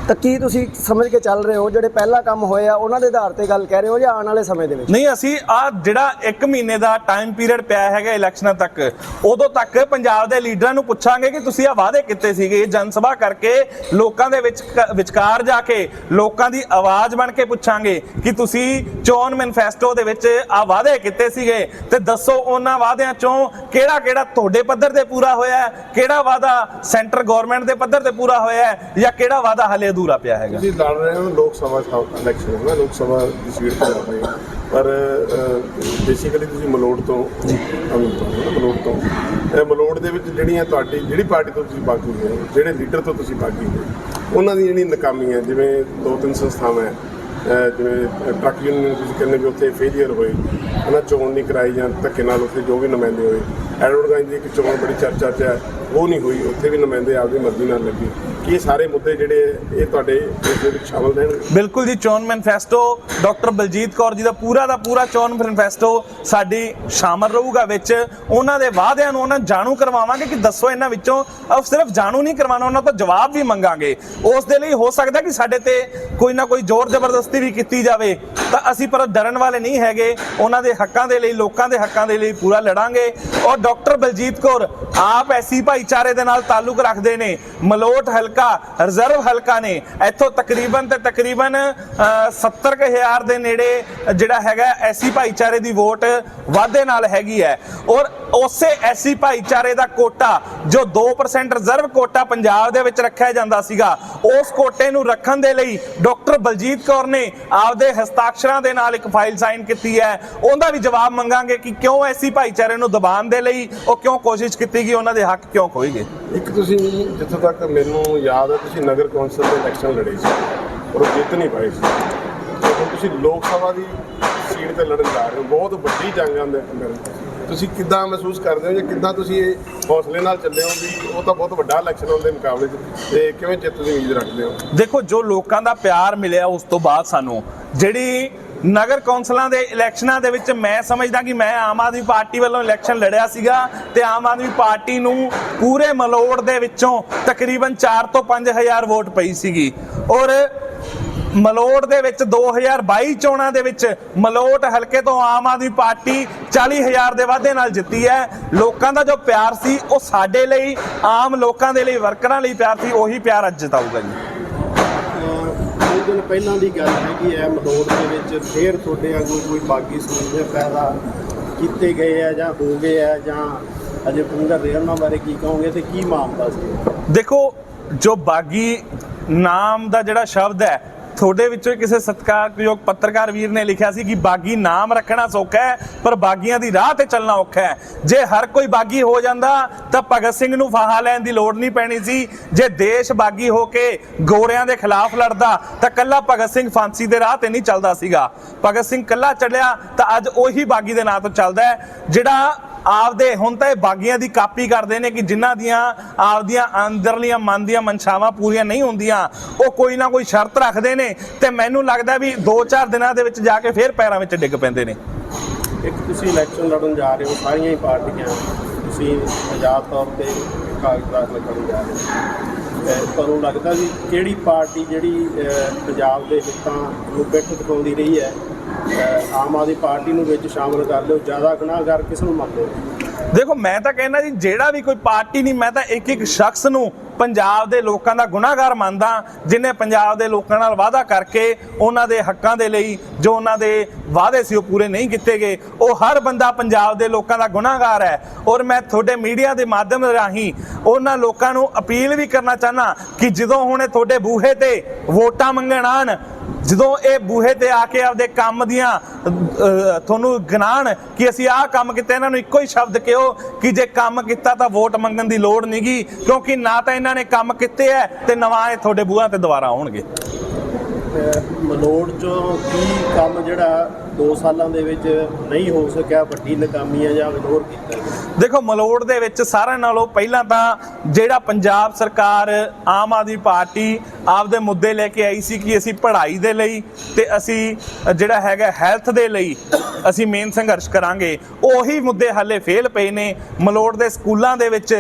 ਤਾਂ ਕੀ ਤੁਸੀਂ ਸਮਝ ਕੇ ਚੱਲ ਰਹੇ ਹੋ? ਜਿਹੜੇ ਪਹਿਲਾ ਕੰਮ ਹੋਏ ਆ, ਉਹਨਾਂ ਦੇ ਆਧਾਰ ਤੇ ਗੱਲ ਕਹਿ ਰਹੇ ਹੋ ਜਾਂ ਆਉਣ ਵਾਲੇ ਸਮੇਂ ਦੇ ਵਿੱਚ? ਨਹੀਂ, ਅਸੀਂ ਆ ਜਿਹੜਾ 1 ਮਹੀਨੇ ਦਾ ਟਾਈਮ ਪੀਰੀਅਡ ਪਿਆ ਹੈਗਾ ਇਲੈਕਸ਼ਨਾਂ ਤੱਕ, ਉਦੋਂ ਤੱਕ ਪੰਜਾਬ ਦੇ ਲੀਡਰਾਂ ਨੂੰ ਪੁੱਛਾਂਗੇ ਕਿ ਤੁਸੀਂ ਆ ਵਾਅਦੇ ਕੀਤੇ ਸੀਗੇ ਜਨ ਸਭਾ ਕਰਕੇ ਲੋਕਾਂ ਦੇ ਵਿੱਚ ਵਿਚਕਾਰ ਜਾ ਕੇ ਲੋਕਾਂ ਦੀ ਆਵਾਜ਼ ਬਣ ਕੇ ਪੁੱਛਾਂਗੇ ਕਿ ਤੁਸੀਂ ਚੋਣ ਮੈਨੀਫੈਸਟੋ ਦੇ ਵਿੱਚ ਆ ਵਾਅਦੇ ਕੀਤੇ ਸੀਗੇ। ਤੇ ਦੱਸੋ ਉਹਨਾਂ ਵਾਅਦਿਆਂ ਚੋਂ ਕਿਹੜਾ ਕਿਹੜਾ ਤੁਹਾਡੇ ਪੱਧਰ ਤੇ ਪੂਰਾ ਹੋਇਆ ਹੈ, ਕਿਹੜਾ ਵਾਅਦਾ ਸੈਂਟਰ ਗਵਰਨਮੈਂਟ ਦੇ ਪੱਧਰ ਤੇ ਪੂਰਾ ਹੋਇਆ ਹੈ ਜਾਂ ਕਿਹੜਾ ਵਾਅਦਾ ਹਲੇ ਅਧੂਰਾ ਪਿਆ ਹੈਗਾ। ਤੁਸੀਂ ਲੜ ਰਹੇ ਹੋ ਲੋਕ ਸਭਾ ਇਲੈਕਸ਼ਨ ਹੈ ਲੋਕ ਸਭਾ ਦੀ ਸੀਟ ਤੇ ਲੜ ਰਹੇ ਹੋ ਪਰ ਬੇਸਿਕਲੀ ਤੁਸੀਂ ਮਲੋੜ ਤੋਂ ਅਮੀਰ ਤੋਂ ਹੈ ਨਾ ਮਲੋੜ ਤੋਂ। ਇਹ ਮਲੋੜ ਦੇ ਵਿੱਚ ਜਿਹੜੀਆਂ ਤੁਹਾਡੀ ਜਿਹੜੀ ਪਾਰਟੀ ਤੋਂ ਤੁਸੀਂ ਬਾਗੀ ਹੋ ਜਿਹੜੇ ਲੀਡਰ ਤੋਂ ਤੁਸੀਂ ਬਾਗੀ ਹੋ ਉਹਨਾਂ ਦੀ ਜਿਹੜੀ ਨਾਕਾਮੀ ਹੈ ਜਿਵੇਂ ਦੋ ਤਿੰਨ ਸੰਸਥਾਵਾਂ ਹੈ ਜਿਵੇਂ ਟਰੱਕ ਯੂਨੀਅਨ ਤੁਸੀਂ ਕਹਿੰਦੇ ਵੀ ਉੱਥੇ ਫੇਲੀਅਰ ਹੋਏ ਹਨਾ ਚੋਣ ਨਹੀਂ ਕਰਾਈ ਜਾਂ ਧੱਕੇ ਨਾਲ ਉੱਥੇ ਜੋ ਵੀ ਨੁਮਾਇੰਦੇ ਹੋਏ। ਐਡਵਰਟਾਈਜ਼ ਦੀ ਇੱਕ ਚੋਣ ਬੜੀ ਚਰਚਾ 'ਚ ਹੈ ਉਹ ਨਹੀਂ ਹੋਈ ਉੱਥੇ ਵੀ ਨੁਮਾਇੰਦੇ ਆਪਦੀ ਮਰਜ਼ੀ ਨਾਲ ਲੱਗੇ। ਕੀ ਸਾਰੇ ਮੁੱਦੇ ਜਿਹੜੇ ਇਹ ਤੁਹਾਡੇ ਇਸ ਦੇ ਵਿੱਚ ਸ਼ਾਮਲ ਰਹਿਣਗੇ? ਬਿਲਕੁਲ ਜੀ, ਚੋਣ ਮੈਨੀਫੈਸਟੋ, ਡਾਕਟਰ ਬਲਜੀਤ ਕੌਰ ਜੀ ਦਾ ਪੂਰਾ ਦਾ ਪੂਰਾ ਚੋਣ ਮੈਨੀਫੈਸਟੋ ਸਾਡੀ ਸ਼ਾਮਲ ਰਹੂਗਾ ਵਿੱਚ। ਉਹਨਾਂ ਦੇ ਵਾਅਦਿਆਂ ਨੂੰ ਉਹਨਾਂ ਜਾਣੂ ਕਰਵਾਵਾਂਗੇ ਕਿ ਦੱਸੋ ਇਹਨਾਂ ਵਿੱਚੋਂ, ਅਹ ਸਿਰਫ ਜਾਣੂ ਨਹੀਂ ਕਰਵਾਉਣਾ, ਉਹਨਾਂ ਤੋਂ ਜਵਾਬ ਵੀ ਮੰਗਾਂਗੇ। ਉਸ ਦੇ ਲਈ ਹੋ ਸਕਦਾ ਕਿ ਸਾਡੇ ਤੇ ਕੋਈ ਨਾ ਕੋਈ ਜ਼ੋਰ ਜ਼ਬਰਦਸਤੀ ਵੀ ਕੀਤੀ ਜਾਵੇ। ਤਾਂ ਅਸੀਂ ਪਰ ਡਰਨ ਵਾਲੇ ਨਹੀਂ ਹੈਗੇ। ਉਹਨਾਂ ਦੇ ਹੱਕਾਂ ਦੇ ਲਈ, ਲੋਕਾਂ ਦੇ ਹੱਕਾਂ ਦੇ ਲਈ ਪੂਰਾ ਲੜਾਂਗੇ। ਔਰ ਡਾਕਟਰ ਬਲਜੀਤ ਕੌਰ ਆਪ ਐਸੀ ਭਾਈਚਾਰੇ ਦੇ ਨਾਲ ਤਾਲੁਕ ਰੱਖਦੇ ਨੇ। ਮਲੋਟ ਹਲਕਾ ਰਿਜ਼ਰਵ ਹਲਕਾ ਨੇ। ਇੱਥੋਂ ਤਕਰੀਬਨ ਤੇ ਤਕਰੀਬਨ 70000 ਦੇ ਨੇੜੇ ਜਿਹੜਾ ਹੈਗਾ ਐਸੀ ਭਾਈਚਾਰੇ ਦੀ ਵੋਟ ਵਾਧੇ ਨਾਲ ਹੈਗੀ ਹੈ। ਔਰ ਉਸੇ ਐਸੀ ਭਾਈਚਾਰੇ ਦਾ ਕੋਟਾ, ਜੋ 2% ਰਿਜ਼ਰਵ ਕੋਟਾ ਪੰਜਾਬ ਦੇ ਵਿੱਚ ਰੱਖਿਆ ਜਾਂਦਾ ਸੀਗਾ, ਉਸ ਕੋਟੇ ਨੂੰ ਰੱਖਣ ਦੇ ਲਈ ਡਾਕਟਰ ਬਲਜੀਤ ਕੌਰ ਨੇ ਆਪਦੇ ਹਸਤਾਖਰਾਂ ਦੇ ਨਾਲ ਇੱਕ ਫਾਈਲ ਸਾਈਨ ਕੀਤੀ ਹੈ। ਉਹਦਾ ਵੀ ਜਵਾਬ ਮੰਗਾਂਗੇ ਕਿ ਕਿਉਂ ਐਸੀ ਭਾਈਚਾਰੇ ਨੂੰ ਦਬਾਉਣ ਦੇ ਲਈ ਉਹ ਕਿਉਂ ਕੋਸ਼ਿਸ਼ ਕੀਤੀ ਗਈ, ਉਹਨਾਂ ਦੇ ਹੱਕ ਕਿਉਂ ਖੋਏ ਗਏ? ਇੱਕ ਤੁਸੀਂ ਜਿੱਥੋਂ ਤੱਕ ਮੈਨੂੰ ਯਾਦ ਹੈ ਤੁਸੀਂ ਨਗਰ ਕੌਂਸਲ ਦੇ ਇਲੈਕਸ਼ਨ ਲੜੇ ਸੀ ਔਰ ਉਹ ਜਿੱਤ ਨਹੀਂ ਪਾਏ ਸੀ। ਤੇ ਹੁਣ ਤੁਸੀਂ ਲੋਕ ਸਭਾ ਦੀ ਸੀਟ ਤੇ ਲੜਨ ਜਾ ਰਹੇ ਹੋ, ਬਹੁਤ ਵੱਡੀ ਜੰਗ ਆਂਦੇ ਅੰਦਰ ਤੁਸੀਂ ਕਿੱਦਾਂ ਮਹਿਸੂਸ ਕਰਦੇ ਹੋ ਜਾਂ ਕਿੱਦਾਂ ਤੁਸੀਂ ਇਹ ਹੌਸਲੇ ਨਾਲ ਚੱਲੇ ਹੋ ਵੀ ਉਹ ਤਾਂ ਬਹੁਤ ਵੱਡਾ ਇਲੈਕਸ਼ਨ ਹੋਣ ਦੇ ਮੁਕਾਬਲੇ 'ਚ ਤੇ ਕਿਵੇਂ ਜਿੱਤ ਦੀ ਉਮੀਦ ਰੱਖਦੇ ਹੋ? ਦੇਖੋ, ਜੋ ਲੋਕਾਂ ਦਾ ਪਿਆਰ ਮਿਲਿਆ ਉਸ ਤੋਂ ਬਾਅਦ ਸਾਨੂੰ, ਜਿਹੜੀ ਨਗਰ ਕੌਂਸਲਾਂ ਦੇ ਇਲੈਕਸ਼ਨਾਂ ਦੇ ਵਿੱਚ ਮੈਂ ਸਮਝਦਾ ਕਿ ਮੈਂ ਆਮ ਆਦਮੀ ਪਾਰਟੀ ਵੱਲੋਂ ਇਲੈਕਸ਼ਨ ਲੜਿਆ ਸੀਗਾ ਤੇ ਆਮ ਆਦਮੀ ਪਾਰਟੀ ਨੂੰ ਪੂਰੇ ਮਲੋੜ ਦੇ ਵਿੱਚੋਂ ਤਕਰੀਬਨ 4 ਤੋਂ 5000 ਵੋਟ ਪਈ ਸੀਗੀ। ਔਰ ਮਲੋਟ ਦੇ ਵਿੱਚ 2022 ਚੋਣਾਂ ਦੇ ਵਿੱਚ ਮਲੋਟ ਹਲਕੇ ਤੋਂ ਆਮ ਆਦਮੀ ਪਾਰਟੀ 40000 ਦੇ ਵਾਧੇ ਨਾਲ ਜਿੱਤੀ ਹੈ। ਲੋਕਾਂ ਦਾ ਜੋ ਪਿਆਰ ਸੀ ਉਹ ਸਾਡੇ ਲਈ, ਆਮ ਲੋਕਾਂ ਦੇ ਲਈ, ਵਰਕਰਾਂ ਲਈ ਪਿਆਰ ਸੀ, ਉਹੀ ਪਿਆਰ ਅੱਜ ਜਿਤਾਊਗਾ ਜੀ। ਪਹਿਲਾਂ ਦੀ ਗੱਲ ਹੈਗੀ ਹੈ ਮਦੋੜ ਦੇ ਵਿੱਚ ਫੇਰ ਤੁਹਾਡੇ ਵਾਂਗੂ ਕੋਈ ਬਾਗੀ ਸੂਰਜ ਪੈਦਾ ਕੀਤੇ ਗਏ ਆ ਜਾਂ ਹੋ ਗਏ ਆ ਜਾਂ ਅਜੇ ਪੂਰਾ ਦੇ ਉਹਨਾਂ ਬਾਰੇ ਕੀ ਕਹੋਗੇ ਤੇ ਕੀ ਮਾਮਲਾ ਸੀ? ਦੇਖੋ, ਜੋ ਬਾਗੀ ਨਾਮ ਦਾ ਜਿਹੜਾ ਸ਼ਬਦ ਹੈ ਤੁਹਾਡੇ ਵਿੱਚੋਂ ਕਿਸੇ ਸਤਿਕਾਰਯੋਗ ਪੱਤਰਕਾਰ ਵੀਰ ਨੇ ਲਿਖਿਆ ਸੀ ਕਿ ਬਾਗੀ ਨਾਮ ਰੱਖਣਾ ਸੌਖਾ ਹੈ, ਪਰ ਬਾਗੀਆਂ ਦੀ ਰਾਹ ਤੇ ਚੱਲਣਾ ਔਖਾ ਹੈ। ਜੇ ਹਰ ਕੋਈ ਬਾਗੀ ਹੋ ਜਾਂਦਾ, ਤਾਂ ਭਗਤ ਸਿੰਘ ਨੂੰ ਫਾਹਾ ਲੈਣ ਦੀ ਲੋੜ ਨਹੀਂ ਪੈਣੀ ਸੀ। ਜੇ ਦੇਸ਼ ਬਾਗੀ ਹੋ ਕੇ ਗੋਰਿਆਂ ਦੇ ਖਿਲਾਫ ਲੜਦਾ, ਤਾਂ ਕੱਲਾ ਭਗਤ ਸਿੰਘ ਫਾਂਸੀ ਦੇ ਰਾਹ ਤੇ ਨਹੀਂ ਚੱਲਦਾ ਸੀਗਾ। ਭਗਤ ਸਿੰਘ ਕੱਲਾ ਚੱਲਿਆ, ਤਾਂ ਅੱਜ ਉਹੀ ਬਾਗੀ ਦੇ ਨਾਂ ਤੋਂ ਚੱਲਦਾ ਹੈ, ਜਿਹੜਾ ਆਪਦੇ ਹੁਣ ਤਾਂ ਇਹ ਬਾਗੀਆਂ ਦੀ ਕਾਪੀ ਕਰਦੇ ਨੇ ਕਿ ਜਿਨ੍ਹਾਂ ਦੀਆਂ ਆਪਦੀਆਂ ਅੰਦਰਲੀਆਂ ਮਨ ਦੀਆਂ ਮਨਸ਼ਾਵਾਂ ਪੂਰੀਆਂ ਨਹੀਂ ਹੁੰਦੀਆਂ, ਉਹ ਕੋਈ ਨਾ ਕੋਈ ਸ਼ਰਤ ਰੱਖਦੇ ਨੇ ਤੇ ਮੈਨੂੰ ਲੱਗਦਾ ਵੀ 2-4 ਦਿਨਾਂ ਦੇ ਵਿੱਚ ਜਾ ਕੇ ਫੇਰ ਪੈਰਾਂ ਵਿੱਚ ਡਿੱਗ ਪੈਂਦੇ ਨੇ। ਇੱਕ ਤੁਸੀਂ ਇਲੈਕਸ਼ਨ ਲੜਨ ਜਾ ਰਹੇ ਹੋ, ਸਾਰੀਆਂ ਹੀ ਪਾਰਟੀਆਂ ਤੁਸੀਂ ਆਜ਼ਾਦ ਤੌਰ ਤੇ ਕਾਗਜ਼ਾਤ ਲੜਨ ਜਾ ਰਹੇ ਹੋ। ਤੁਹਾਨੂੰ ਲੱਗਦਾ ਵੀ ਕਿਹੜੀ ਪਾਰਟੀ ਜਿਹੜੀ ਪੰਜਾਬ ਦੇ ਹਿੱਤਾਂ ਨੂੰ ਪਿੱਠ ਦਿਖਾਉਂਦੀ ਰਹੀ ਹੈ ਆਮ ਆਦਮੀ ਪਾਰਟੀ ਨੂੰ ਵਿੱਚ ਸ਼ਾਮਲ ਕਰ ਲਿਓ, ਜ਼ਿਆਦਾ ਗੁਨਾਹਗਰ ਕਿਸ ਨੂੰ ਮੰਨਦੇ ਹੋ? ਦੇਖੋ, ਮੈਂ ਤਾਂ ਕਹਿੰਦਾ ਜੀ, ਜਿਹੜਾ ਵੀ ਕੋਈ ਪਾਰਟੀ ਨਹੀਂ, ਮੈਂ ਤਾਂ ਇੱਕ ਇੱਕ ਸ਼ਖਸ ਨੂੰ ਪੰਜਾਬ ਦੇ ਲੋਕਾਂ ਦਾ ਗੁਨਾਹਗਾਰ ਮੰਨਦਾ, ਜਿਨੇ ਪੰਜਾਬ ਦੇ ਲੋਕਾਂ ਨਾਲ ਵਾਅਦਾ ਕਰਕੇ ਉਹਨਾਂ ਦੇ ਹੱਕਾਂ ਦੇ ਲਈ ਜੋ ਉਹਨਾਂ ਦੇ ਵਾਅਦੇ ਸੀ ਉਹ ਪੂਰੇ ਨਹੀਂ ਕੀਤੇ ਗਏ। ਉਹ ਹਰ ਬੰਦਾ ਪੰਜਾਬ ਦੇ ਲੋਕਾਂ ਦਾ ਗੁਨਾਹਗਾਰ ਹੈ। ਔਰ ਮੈਂ ਤੁਹਾਡੇ ਮੀਡੀਆ ਦੇ ਮਾਧਿਅਮ ਰਾਹੀਂ ਉਹਨਾਂ ਲੋਕਾਂ ਨੂੰ ਅਪੀਲ ਵੀ ਕਰਨਾ ਚਾਹਨਾ ਕਿ ਜਦੋਂ ਹੁਣ ਤੁਹਾਡੇ ਬੂਹੇ ਤੇ ਵੋਟਾਂ ਮੰਗਣ ਆਣ ਜਦੋਂ ਇਹ ਬੂਹੇ ਤੇ ਆ ਕੇ ਆਪਦੇ ਕੰਮ ਦੀਆਂ ਤੁਹਾਨੂੰ ਗਿਨਾਣ ਕਿ ਅਸੀਂ ਆਹ ਕੰਮ ਕੀਤਾ ਇਹਨਾਂ ਨੂੰ ਇੱਕੋ ਹੀ ਸ਼ਬਦ ਕਿਹੋ ਕਿ ਜੇ ਕੰਮ ਕੀਤਾ ਤਾਂ ਵੋਟ ਮੰਗਣ ਦੀ ਲੋੜ ਨਹੀਂਗੀ ਕਿਉਂਕਿ ਨਾ ਤਾਂ ਇਹਨਾਂ ਨੇ ਕੰਮ ਕੀਤੇ ਐ ਤੇ ਨਵਾਂ ਇਹ ਤੁਹਾਡੇ ਬੂਹਾਂ ਤੇ ਦੁਬਾਰਾ ਆਉਣਗੇ ਮਲੋੜ ਚੋਂ ਕੀ ਕੰਮ ਜਿਹੜਾ 2 ਸਾਲਾਂ ਦੇ ਵਿੱਚ ਨਹੀਂ ਹੋ ਸਕਿਆ ਵੱਡੀ ਨਾਕਾਮੀ ਹੈ ਜਾਂ ਇਗਨੋਰ ਕੀਤਾ? ਦੇਖੋ ਮਲੋੜ ਦੇ ਵਿੱਚ ਸਾਰਿਆਂ ਨਾਲੋਂ ਪਹਿਲਾਂ ਤਾਂ ਜਿਹੜਾ ਪੰਜਾਬ ਸਰਕਾਰ ਆਮ ਆਦਮੀ ਪਾਰਟੀ ਆਪਦੇ ਮੁੱਦੇ ਲੈ ਕੇ ਆਈ ਸੀ ਕਿ ਅਸੀਂ ਪੜ੍ਹਾਈ ਦੇ ਲਈ ਤੇ ਅਸੀਂ ਜਿਹੜਾ ਹੈਗਾ ਹੈਲਥ ਦੇ ਲਈ ਅਸੀਂ ਮੇਨ ਸੰਘਰਸ਼ ਕਰਾਂਗੇ। ਉਹੀ ਮੁੱਦੇ ਹਾਲੇ ਫੇਲ ਪਏ ਨੇ। ਮਲੋੜ ਦੇ ਸਕੂਲਾਂ ਦੇ ਵਿੱਚ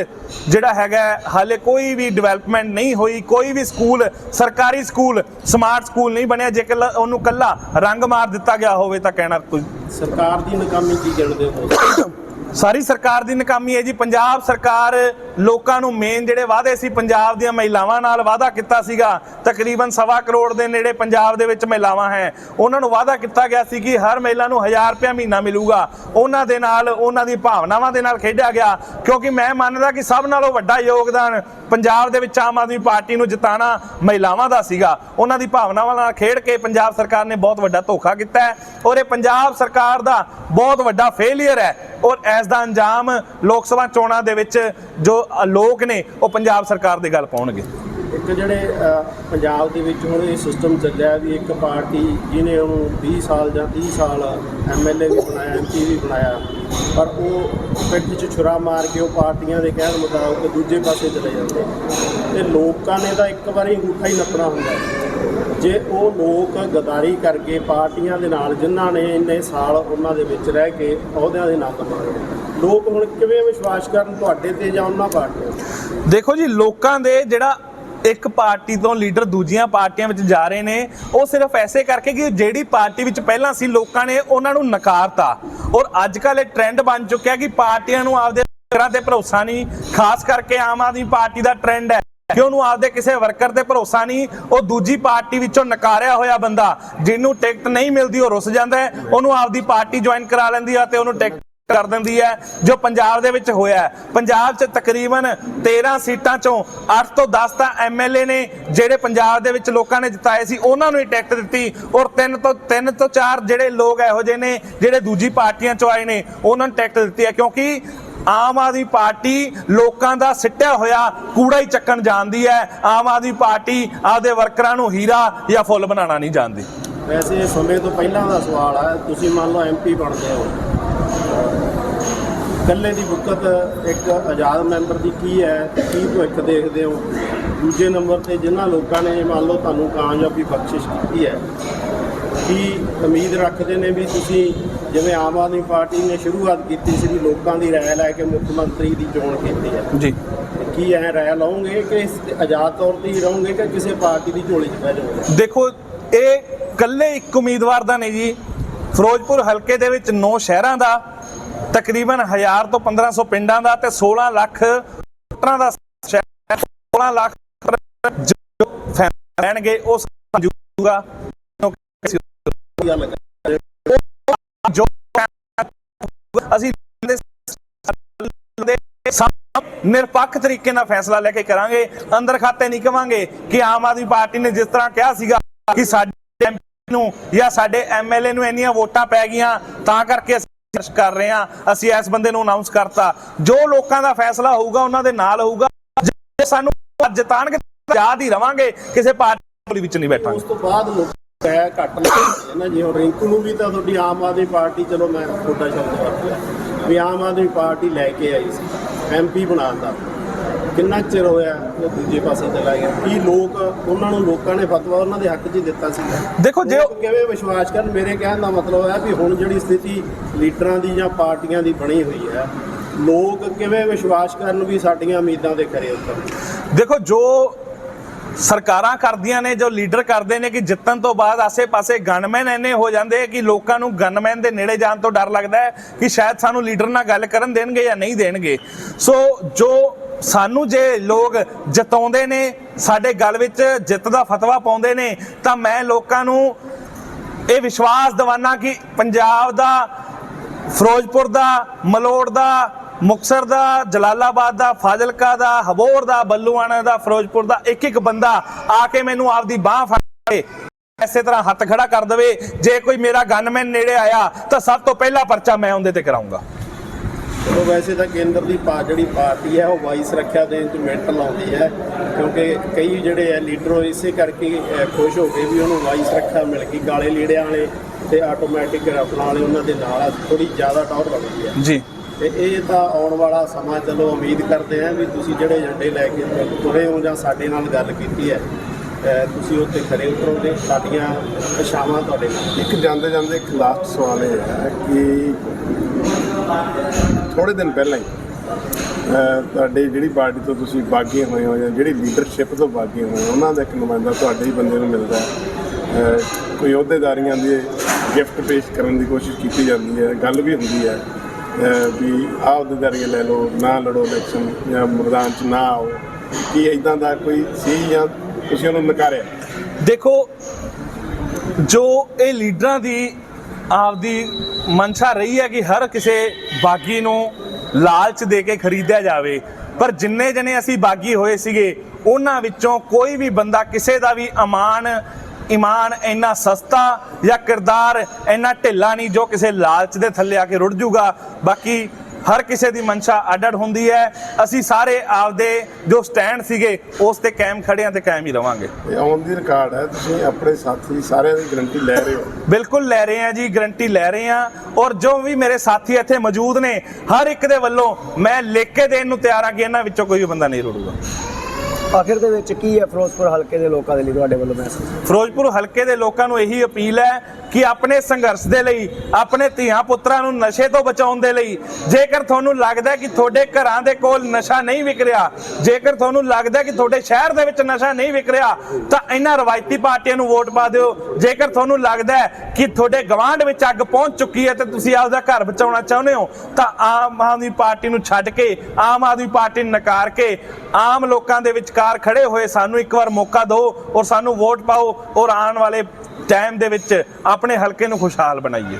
ਜਿਹੜਾ ਹੈਗਾ ਹਾਲੇ ਕੋਈ ਵੀ ਡਿਵੈਲਪਮੈਂਟ ਨਹੀਂ ਹੋਈ ਕੋਈ ਵੀ ਸਕੂਲ ਸਰਕਾਰੀ ਸਕੂਲ ਸਮਾਰਟ ਸਕੂਲ ਨਹੀਂ ਬਣਿਆ। ਜੇ ਕੱਲਾ ਉਹਨੂੰ ਕੱਲਾ ਰੰਗ ਮਾਰ ਦਿੱਤਾ ਗਿਆ ਹੋਵੇ ਤਾਂ ਕਹਿਣਾ ਕੋਈ ਸਰਕਾਰ ਦੀ ਨਾਕਾਮੀ ਕੀ ਗਿਣਦੇ ਹੋ? ਸਾਰੀ ਸਰਕਾਰ ਦੀ ਨਾਕਾਮੀ ਹੈ ਜੀ। ਪੰਜਾਬ ਸਰਕਾਰ ਲੋਕਾਂ ਨੂੰ ਮੇਨ ਜਿਹੜੇ ਵਾਅਦੇ ਸੀ ਪੰਜਾਬ ਦੀਆਂ ਮਹਿਲਾਵਾਂ ਨਾਲ ਵਾਅਦਾ ਕੀਤਾ ਸੀਗਾ, ਤਕਰੀਬਨ ਸਵਾ ਕਰੋੜ ਦੇ ਨੇੜੇ ਪੰਜਾਬ ਦੇ ਵਿੱਚ ਮਹਿਲਾਵਾਂ ਹੈ। ਉਹਨਾਂ ਨੂੰ ਵਾਅਦਾ ਕੀਤਾ ਗਿਆ ਸੀ ਕਿ ਹਰ ਮਹਿਲਾ ਨੂੰ 1000 ਰੁਪਏ ਮਹੀਨਾ ਮਿਲੂਗਾ। ਉਹਨਾਂ ਦੇ ਨਾਲ, ਉਹਨਾਂ ਦੀ ਭਾਵਨਾਵਾਂ ਦੇ ਨਾਲ ਖੇਡਿਆ ਗਿਆ, ਕਿਉਂਕਿ ਮੈਂ ਮੰਨਦਾ ਕਿ ਸਭ ਨਾਲੋਂ ਵੱਡਾ ਯੋਗਦਾਨ ਪੰਜਾਬ ਦੇ ਵਿੱਚ ਆਮ ਆਦਮੀ ਪਾਰਟੀ ਨੂੰ ਜਿਤਾਣਾ ਮਹਿਲਾਵਾਂ ਦਾ ਸੀਗਾ। ਉਹਨਾਂ ਦੀ ਭਾਵਨਾਵਾਂ ਨਾਲ ਖੇਡ ਕੇ ਪੰਜਾਬ ਸਰਕਾਰ ਨੇ ਬਹੁਤ ਵੱਡਾ ਧੋਖਾ ਕੀਤਾ ਹੈ ਔਰ ਇਹ ਪੰਜਾਬ ਸਰਕਾਰ ਦਾ ਬਹੁਤ ਵੱਡਾ ਫੇਲਿਅਰ ਹੈ ਔਰ ਇਸ ਦਾ ਅੰਜਾਮ ਲੋਕ ਸਭਾ ਚੋਣਾਂ ਦੇ ਵਿੱਚ ਜੋ ਲੋਕ ਨੇ ਉਹ ਪੰਜਾਬ ਸਰਕਾਰ ਦੇ ਗੱਲ ਪਾਉਣਗੇ। ਇੱਕ ਜਿਹੜੇ ਪੰਜਾਬ ਦੇ ਵਿੱਚ ਹੁਣ ਇਹ ਸਿਸਟਮ ਚੱਲਿਆ ਵੀ ਇੱਕ ਪਾਰਟੀ ਜਿਹਨੇ ਉਹਨੂੰ 20 ਸਾਲ ਜਾਂ 30 ਸਾਲ ਐਮਐਲਏ ਵੀ ਬਣਾਇਆ ਐਮਪੀ ਵੀ ਬਣਾਇਆ, ਪਰ ਉਹ ਪਿੱਠ 'ਚ ਛੁਰਾ ਮਾਰ ਕੇ ਉਹ ਪਾਰਟੀਆਂ ਦੇ ਕਹਿਣ ਮੁਤਾਬਕ ਦੂਜੇ ਪਾਸੇ ਚਲੇ ਜਾਂਦੇ। ਤੇ ਲੋਕਾਂ ਨੇ ਤਾਂ ਇੱਕ ਵਾਰੀ ਅੰਗੂਠਾ ਹੀ ਨੱਪਣਾ ਹੁੰਦਾ ਜੇ ਉਹ ਲੋਕ ਗਦਾਰੀ ਕਰਕੇ ਪਾਰਟੀਆਂ ਦੇ ਨਾਲ ਜਿਨ੍ਹਾਂ ਨੇ ਇੰਨੇ ਸਾਲ ਉਹਨਾਂ ਦੇ ਵਿੱਚ ਰਹਿ ਕੇ ਅਹੁਦਿਆਂ ਦੇ ਆਨੰਦ ਕਮਾਏ, ਲੋਕ ਹੁਣ ਕਿਵੇਂ ਵਿਸ਼ਵਾਸ ਕਰਨ ਤੁਹਾਡੇ ਤੇ ਜਾਂ ਉਹਨਾਂ ਪਾਰਟੀਆਂ ਤੇ? ਦੇਖੋ ਜੀ, ਲੋਕਾਂ ਦੇ ਜਿਹੜਾ ਇੱਕ ਪਾਰਟੀ ਤੋਂ ਲੀਡਰ ਦੂਜੀਆਂ ਪਾਰਟੀਆਂ ਵਿੱਚ ਜਾ ਰਹੇ ਨੇ, ਉਹ ਸਿਰਫ ਐਸੇ ਕਰਕੇ ਕਿ ਜਿਹੜੀ ਪਾਰਟੀ ਵਿੱਚ ਪਹਿਲਾਂ ਸੀ ਲੋਕਾਂ ਨੇ ਉਹਨਾਂ ਨੂੰ ਨਕਾਰਤਾ। ਔਰ ਅੱਜ ਕੱਲ੍ਹ ਇਹ ਟ੍ਰੈਂਡ ਬਣ ਚੁੱਕਿਆ ਕਿ ਪਾਰਟੀਆਂ ਨੂੰ ਆਪਦੇ ਵਰਕਰਾਂ ਤੇ ਭਰੋਸਾ ਨਹੀਂ, ਖਾਸ ਕਰਕੇ ਆਮ ਆਦਮੀ ਪਾਰਟੀ ਦਾ ਟ੍ਰੈਂਡ ਹੈ ਕਿ ਉਹਨੂੰ ਆਪਦੇ ਕਿਸੇ ਵਰਕਰ ਤੇ ਭਰੋਸਾ ਨਹੀਂ, ਉਹ ਦੂਜੀ ਪਾਰਟੀ ਵਿੱਚੋਂ ਨਕਾਰਿਆ ਹੋਇਆ ਬੰਦਾ, ਜਿਹਨੂੰ ਟਿਕਟ ਨਹੀਂ ਮਿਲਦੀ, ਉਹ ਰੁੱਸ ਜਾਂਦਾ ਹੈ, ਉਹਨੂੰ ਆਪਦੀ ਪਾਰਟੀ ਜੁਆਇਨ ਕਰਾ ਲੈਂਦੀ ਆ ਤੇ ਉਹਨੂੰ ਟਿਕਟ ਕਰ ਦਿੰਦੀ ਹੈ, ਜੋ ਪੰਜਾਬ ਦੇ ਵਿੱਚ ਹੋਇਆ ਪੰਜਾਬ 'ਚ ਤਕਰੀਬਨ 13 ਸੀਟਾਂ ਚੋਂ 8 ਤੋਂ 10 ਤਾਂ ਐਮਐਲਏ ਨੇ ਜਿਹੜੇ ਪੰਜਾਬ ਦੇ ਵਿੱਚ ਲੋਕਾਂ ਨੇ ਜਿਤਾਏ ਸੀ, ਉਹਨਾਂ ਨੂੰ ਹੀ ਟਿਕਟ ਦਿੱਤੀ ਔਰ 3 ਤੋਂ 3 ਤੋਂ 4 ਜਿਹੜੇ ਲੋਕ ਇਹੋ ਜਿਹੇ ਨੇ, ਜਿਹੜੇ ਦੂਜੀ ਪਾਰਟੀਆਂ ਚੋਂ ਆਏ ਨੇ, ਉਹਨਾਂ ਨੂੰ ਟਿਕਟ ਦਿੱਤੀ ਹੈ। ਕਿਉਂਕਿ ਆਮ ਆਦਮੀ ਪਾਰਟੀ ਲੋਕਾਂ ਦਾ ਸਿੱਟਿਆ ਹੋਇਆ ਕੂੜਾ ਹੀ ਚੱਕਣ ਜਾਣਦੀ ਹੈ। ਆਮ ਆਦਮੀ ਪਾਰਟੀ ਆਪਦੇ ਵਰਕਰਾਂ ਨੂੰ ਹੀਰਾ ਜਾਂ ਫੁੱਲ ਬਣਾਉਣਾ ਨਹੀਂ ਜਾਣਦੀ ਵੈਸੇ ਸਮੇਂ ਤੋਂ ਪਹਿਲਾਂ ਦਾ ਸਵਾਲ ਹੈ ਤੁਸੀਂ ਮੰਨ ਲਓ ਐਮਪੀ ਬਣਦੇ ਹੋ। ਇਕੱਲੇ ਦੀ ਬੁੱਕਤ ਇੱਕ ਆਜ਼ਾਦ ਮੈਂਬਰ ਦੀ ਕੀ ਹੈ? ਕੀ ਭਵਿੱਖ ਦੇਖਦੇ ਹੋ? ਦੂਜੇ ਨੰਬਰ ਤੇ ਜਿਨ੍ਹਾਂ ਲੋਕਾਂ ਨੇ ਮੰਨ ਲਓ ਤੁਹਾਨੂੰ ਕਾਮਯਾਬੀ ਬਖਸ਼ਿਸ਼ ਕੀਤੀ ਹੈ ਕੀ ਉਮੀਦ ਰੱਖਦੇ ਨੇ ਵੀ ਤੁਸੀਂ ਜਿਵੇਂ ਆਮ ਆਦਮੀ ਪਾਰਟੀ ਨੇ ਸ਼ੁਰੂਆਤ ਕੀਤੀ ਸੀ ਲੋਕਾਂ ਦੀ ਰਾਏ ਲੈ ਕੇ ਮੁੱਖ ਮੰਤਰੀ ਦੀ ਚੋਣ ਕੀਤੀ ਹੈ? ਜੀ। ਕੀ ਐ ਰਾਏ ਲਓਗੇ ਕਿ ਆਜ਼ਾਦ ਤੌਰ ਤੇ ਹੀ ਰਹੋਗੇ ਕਿ ਕਿਸੇ ਪਾਰਟੀ ਦੀ ਝੋਲੀ 'ਚ ਬਹਿ ਜਾਓਗੇ? ਦੇਖੋ ਇਹ ਕੱਲੇ ਇੱਕ ਉਮੀਦਵਾਰ ਦਾ ਨਹੀਂ ਜੀ। ਫਿਰੋਜ਼ਪੁਰ ਹਲਕੇ ਦੇ ਵਿੱਚ 9 ਸ਼ਹਿਰਾਂ ਦਾ ਤਕਰੀਬਨ 1000 ਤੋਂ 1500 ਪਿੰਡਾਂ ਦਾ ਤੇ 16 ਲੱਖ ਵੋਟਰਾਂ ਦਾ ਸ਼ਹਿਰ 16 ਲੱਖ ਜੋ ਫੈਮਿਲੀ ਰਹਿਣਗੇ ਉਹ ਸਮਝੂਗਾ ਜੋ ਅਸੀਂ ਨਿਰਪੱਖ ਤਰੀਕੇ ਨਾਲ ਫੈਸਲਾ ਲੈ ਕੇ ਕਰਾਂਗੇ, ਅੰਦਰ ਖਾਤੇ ਨਹੀਂ ਕਵਾਂਗੇ ਕਿ ਆਮ ਆਦਮੀ ਪਾਰਟੀ ਨੇ ਜਿਸ ਤਰ੍ਹਾਂ ਕਿਹਾ ਸੀਗਾ ਕਿ ਸਾਡੇ MP ਨੂੰ ਜਾਂ ਸਾਡੇ ਐਮਐਲਏ ਨੂੰ ਇੰਨੀਆਂ ਵੋਟਾਂ ਪੈ ਗਈਆਂ, ਤਾਂ ਕਰਕੇ ਅਸੀਂ ਕਰ ਰਹੇ ਹਾਂ। ਅਸੀਂ ਇਸ ਬੰਦੇ ਨੂੰ ਅਨਾਉਂਸ ਕਰਤਾ। ਜੋ ਲੋਕਾਂ ਦਾ ਫੈਸਲਾ ਹੋਊਗਾ, ਉਹਨਾਂ ਦੇ ਨਾਲ ਹੋਊਗਾ। ਜੇ ਸਾਨੂੰ ਜਿਤਾਣਗੇ ਤਾਂ ਆਜ਼ਾਦ ਹੀ ਰਵਾਂਗੇ। ਕਿਸੇ ਪਾਰਟੀ ਵਿੱਚ ਨਹੀਂ ਬੈਠਾਂਗੇ। ਉਸ ਤੋਂ ਬਾਅਦ ਲੋਕ ਹੈ ਘੱਟ ਲੱਗਦੇ ਨਾ ਜੀ ਰਿੰਕੂ ਨੂੰ ਵੀ ਤਾਂ ਤੁਹਾਡੀ ਆਮ ਆਦਮੀ ਪਾਰਟੀ, ਚਲੋ ਮੈਂ ਤੁਹਾਡਾ ਸ਼ਬਦ ਵਰਤ ਵੀ ਆਮ ਆਦਮੀ ਪਾਰਟੀ ਲੈ ਕੇ ਆਈ ਸੀ। ਐਮਪੀ ਬਣਾਉਣ ਦਾ। ਕਿੰਨਾ ਚਿਰ ਹੋਇਆ ਉਹ ਦੂਜੇ ਪਾਸੇ ਚਲਾ ਗਿਆ? ਕੀ ਲੋਕ ਉਹਨਾਂ ਨੂੰ ਲੋਕਾਂ ਨੇ ਫਤਵਾ ਉਹਨਾਂ ਦੇ ਹੱਕ 'ਚ ਹੀ ਦਿੱਤਾ ਸੀ ਦੇਖੋ ਜੇ ਲੋਕ ਕਿਵੇਂ ਵਿਸ਼ਵਾਸ ਕਰਨ? ਮੇਰੇ ਕਹਿਣ ਦਾ ਮਤਲਬ ਹੈ ਵੀ ਹੁਣ ਜਿਹੜੀ ਸਥਿਤੀ ਲੀਡਰਾਂ ਦੀ ਜਾਂ ਪਾਰਟੀਆਂ ਦੀ ਬਣੀ ਹੋਈ ਹੈ ਲੋਕ ਕਿਵੇਂ ਵਿਸ਼ਵਾਸ ਕਰਨ ਵੀ ਸਾਡੀਆਂ ਉਮੀਦਾਂ ਦੇ ਖਰੇ ਉਤਰਨ ਦੇਖੋ ਜੋ ਸਰਕਾਰਾਂ ਕਰਦੀਆਂ ਨੇ ਜੋ ਲੀਡਰ ਕਰਦੇ ਨੇ ਕਿ ਜਿੱਤਣ ਤੋਂ ਬਾਅਦ ਆਸੇ-ਪਾਸੇ ਗਨਮੈਨ ਇੰਨੇ ਹੋ ਜਾਂਦੇ ਕਿ ਲੋਕਾਂ ਨੂੰ ਗਨਮੈਨ ਦੇ ਨੇੜੇ ਜਾਣ ਤੋਂ ਡਰ ਲੱਗਦਾ ਹੈ ਕਿ ਸ਼ਾਇਦ ਸਾਨੂੰ ਲੀਡਰ ਨਾਲ ਗੱਲ ਕਰਨ ਦੇਣਗੇ ਜਾਂ ਨਹੀਂ ਦੇਣਗੇ। ਸੋ ਜੋ ਸਾਨੂੰ ਜੇ ਲੋਕ ਜਿਤਾਉਂਦੇ ਨੇ, ਸਾਡੇ ਗੱਲ ਵਿੱਚ ਜਿੱਤ ਦਾ ਫਤਵਾ ਪਾਉਂਦੇ ਨੇ, ਤਾਂ ਮੈਂ ਲੋਕਾਂ ਨੂੰ ਇਹ ਵਿਸ਼ਵਾਸ ਦਿਵਾਨਾ ਕਿ ਪੰਜਾਬ ਦਾ, ਫਿਰੋਜ਼ਪੁਰ ਦਾ, ਮਲੋੜ ਦਾ ਮੁਕਸਰ ਦਾ, ਜਲਾਲਾਬਾਦ ਦਾ, ਫਾਜ਼ਿਲਕਾ ਦਾ, ਹਬੋਰ ਦਾ, ਬੱਲੂਆਣਾ ਦਾ, ਫਿਰੋਜ਼ਪੁਰ ਦਾ ਇੱਕ ਇੱਕ ਬੰਦਾ ਆ ਕੇ ਮੈਨੂੰ ਆਪਦੀ ਬਾਹ ਫੜ ਕੇ ਐਸੇ ਤਰ੍ਹਾਂ ਹੱਥ ਖੜਾ ਕਰ ਦੇਵੇ। ਜੇ ਕੋਈ ਮੇਰਾ ਗਨਮੈਨ ਨੇੜੇ ਆਇਆ, ਤਾਂ ਸਭ ਤੋਂ ਪਹਿਲਾ ਪਰਚਾ ਮੈਂ ਉਹਦੇ ਤੇ ਕਰਾਉਂਗਾ ਚਲੋ ਵੈਸੇ ਤਾਂ ਕੇਂਦਰ ਦੀ ਪਾ ਜਿਹੜੀ ਪਾਰਟੀ ਹੈ ਉਹ ਵਾਈ ਸੁਰੱਖਿਆ ਦੇਣ 'ਚ ਮਿੰਟ ਲਾਉਂਦੀ ਹੈ ਕਿਉਂਕਿ ਕਈ ਜਿਹੜੇ ਹੈ ਲੀਡਰ ਉਹ ਇਸੇ ਕਰਕੇ ਖੁਸ਼ ਹੋ ਗਏ ਵੀ ਉਹਨੂੰ ਵਾਈ ਸੁਰੱਖਿਆ ਮਿਲ ਗਈ। ਕਾਲੇ ਲੀੜਿਆਂ ਵਾਲੇ ਤੇ ਆਟੋਮੈਟਿਕ ਰਫਲਾਂ ਵਾਲੇ ਉਹਨਾਂ ਦੇ ਨਾਲ ਥੋੜੀ ਜ਼ਿਆਦਾ ਟੌਰ ਲੱਗਦੀ ਹੈ। ਜੀ। ਤੇ ਇਹ ਤਾਂ ਆਉਣ ਵਾਲਾ ਸਮਾਂ ਚਲੋ ਉਮੀਦ ਕਰਦੇ ਹਾਂ ਵੀ ਤੁਸੀਂ ਜਿਹੜੇ ਏਜੰਡੇ ਲੈ ਕੇ ਤੁਰੇ ਹੋ ਜਾਂ ਸਾਡੇ ਨਾਲ ਗੱਲ ਕੀਤੀ ਹੈ ਤੁਸੀਂ ਉੱਤੇ ਖਰੇ ਉਤਰੋਗੇ ਸਾਡੀਆਂ ਇਸ਼ਾਵਾਂ ਤੁਹਾਡੇ ਨਾਲ ਇੱਕ ਜਾਂਦੇ ਜਾਂਦੇ ਇੱਕ ਲਾਸਟ ਸਵਾਲ ਇਹ ਹੈ ਕਿ ਥੋੜੇ ਦਿਨ ਪਹਿਲਾਂ ਹੀ ਅਹ, ਤੁਹਾਡੀ ਜਿਹੜੀ ਪਾਰਟੀ ਤੋਂ ਤੁਸੀਂ ਬਾਗੀ ਹੋਏ ਹੋ ਜਾਂ ਜਿਹੜੀ ਲੀਡਰਸ਼ਿਪ ਤੋਂ ਬਾਗੀ ਹੋਏ ਹੋ ਉਹਨਾਂ ਦਾ ਇੱਕ ਨੁਮਾਇੰਦਾ ਤੁਹਾਡੇ ਹੀ ਬੰਦੇ ਨੂੰ ਮਿਲਦਾ ਹੈ। ਕੋਈ ਅਹੁਦੇਦਾਰੀਆਂ ਦੀ ਗਿਫਟ ਪੇਸ਼ ਕਰਨ ਦੀ ਕੋਸ਼ਿਸ਼ ਕੀਤੀ ਜਾਂਦੀ ਹੈ ਗੱਲ ਵੀ ਹੁੰਦੀ ਹੈ ਵੀ ਆਹ ਅਹੁਦੇਦਾਰੀਆਂ ਲੈ ਲਓ ਨਾ ਲੜੋ ਇਲੈਕਸ਼ਨ ਜਾਂ ਮੈਦਾਨ 'ਚ ਨਾ ਆਓ। ਕੀ ਇਦਾਂ ਦਾ ਕੋਈ ਸੀ ਜਾਂ ਤੁਸੀਂ ਉਹਨੂੰ ਨਕਾਰਿਆ? ਦੇਖੋ ਜੋ ਇਹ ਲੀਡਰਾਂ ਦੀ ਆਪਦੀ ਮਨਸ਼ਾ ਰਹੀ ਹੈ ਕਿ ਹਰ ਕਿਸੇ ਬਾਗੀ ਨੂੰ ਲਾਲਚ ਦੇ ਕੇ ਖਰੀਦਿਆ ਜਾਵੇ। ਪਰ ਜਿੰਨੇ ਜਣੇ ਅਸੀਂ ਬਾਗੀ ਹੋਏ ਸੀਗੇ, ਉਹਨਾਂ ਵਿੱਚੋਂ ਕੋਈ ਵੀ ਬੰਦਾ ਕਿਸੇ ਦਾ ਵੀ ਅਮਾਨ, ਇਮਾਨ ਇੰਨਾ ਸਸਤਾ ਜਾਂ ਕਿਰਦਾਰ ਇੰਨਾ ਢਿੱਲਾ ਨਹੀਂ ਜੋ ਕਿਸੇ ਲਾਲਚ ਦੇ ਥੱਲੇ ਆ ਕੇ ਰੁੜ ਜੂਗਾ। ਬਾਕੀ ਹਰ ਕਿਸੇ ਦੀ ਮਨਸ਼ਾ ਅੱਡ-ਅੱਡ ਹੁੰਦੀ ਹੈ। ਅਸੀਂ ਸਾਰੇ ਆਪਦੇ ਜੋ ਸਟੈਂਡ ਸੀਗੇ ਉਸ ਤੇ ਕਾਇਮ ਖੜੇ ਹਾਂ ਤੇ ਕਾਇਮ ਹੀ ਰਵਾਂਗੇ। ਇਹ ਔਨ ਦੀ ਰਿਕਾਰਡ ਹੈ ਤੁਸੀਂ ਆਪਣੇ ਸਾਥੀ ਸਾਰਿਆਂ ਦੀ ਗਰੰਟੀ ਲੈ ਰਹੇ ਹੋ। ਬਿਲਕੁਲ ਲੈ ਰਹੇ ਹਾਂ ਜੀ ਗਰੰਟੀ ਲੈ ਰਹੇ ਹਾਂ। ਔਰ ਜੋ ਵੀ ਮੇਰੇ ਸਾਥੀ ਇੱਥੇ ਮੌਜੂਦ ਨੇ ਹਰ ਇੱਕ ਦੇ ਵੱਲੋਂ ਮੈਂ ਲਿਖ ਕੇ ਦੇਣ ਨੂੰ ਤਿਆਰ ਹਾਂ ਕਿ ਇਹਨਾਂ ਵਿੱਚੋਂ ਕੋਈ ਵੀ ਬੰਦਾ ਨਹੀਂ ਰੁੜੂਗਾ। ਆਖਿਰ ਦੇ ਵਿੱਚ ਕੀ ਹੈ ਫਿਰੋਜ਼ਪੁਰ ਹਲਕੇ ਦੇ ਲੋਕਾਂ ਦੇ ਲਈ ਤੁਹਾਡੇ ਵੱਲੋਂ ਮੈਸੇਜ ਫਿਰੋਜ਼ਪੁਰ ਹਲਕੇ ਦੇ ਲੋਕਾਂ ਨੂੰ ਇਹੀ ਅਪੀਲ ਹੈ ਕਿ ਆਪਣੇ ਸੰਘਰਸ਼ ਦੇ ਲਈ, ਆਪਣੇ ਧੀਆਂ ਪੁੱਤਰਾਂ ਨੂੰ ਨਸ਼ੇ ਤੋਂ ਬਚਾਉਣ ਦੇ ਲਈ, ਜੇਕਰ ਤੁਹਾਨੂੰ ਲੱਗਦਾ ਕਿ ਤੁਹਾਡੇ ਘਰਾਂ ਦੇ ਕੋਲ ਨਸ਼ਾ ਨਹੀਂ ਵਿਕ ਰਿਹਾ, ਜੇਕਰ ਤੁਹਾਨੂੰ ਲੱਗਦਾ ਕਿ ਤੁਹਾਡੇ ਸ਼ਹਿਰ ਦੇ ਵਿੱਚ ਨਸ਼ਾ ਨਹੀਂ ਵਿਕ ਰਿਹਾ, ਤਾਂ ਇਹਨਾਂ ਰਵਾਇਤੀ ਪਾਰਟੀਆਂ ਨੂੰ ਵੋਟ ਪਾ ਦਿਓ। ਜੇਕਰ ਤੁਹਾਨੂੰ ਲੱਗਦਾ ਕਿ ਤੁਹਾਡੇ ਗਵਾਂਢ ਵਿੱਚ ਅੱਗ ਪਹੁੰਚ ਚੁੱਕੀ ਹੈ ਤੇ ਤੁਸੀਂ ਆਪਦਾ ਘਰ ਬਚਾਉਣਾ ਚਾਹੁੰਦੇ ਹੋ, ਤਾਂ ਆਮ ਆਦਮੀ ਪਾਰਟੀ ਨੂੰ ਛੱਡ ਕੇ, ਆਮ ਆਦਮੀ ਪਾਰਟੀ ਨੂੰ ਨਕਾਰ ਕੇ, ਆਮ ਲੋਕਾਂ ਦੇ ਵਿੱਚ ਵਿਚਕਾਰ ਖੜੇ ਹੋਏ, ਸਾਨੂੰ ਇੱਕ ਵਾਰ ਮੌਕਾ ਦਿਓ ਔਰ ਸਾਨੂੰ ਵੋਟ ਪਾਓ ਔਰ ਆਉਣ ਵਾਲੇ ਟਾਈਮ ਦੇ ਵਿੱਚ ਆਪਣੇ ਹਲਕੇ ਨੂੰ ਖੁਸ਼ਹਾਲ ਬਣਾਈਏ।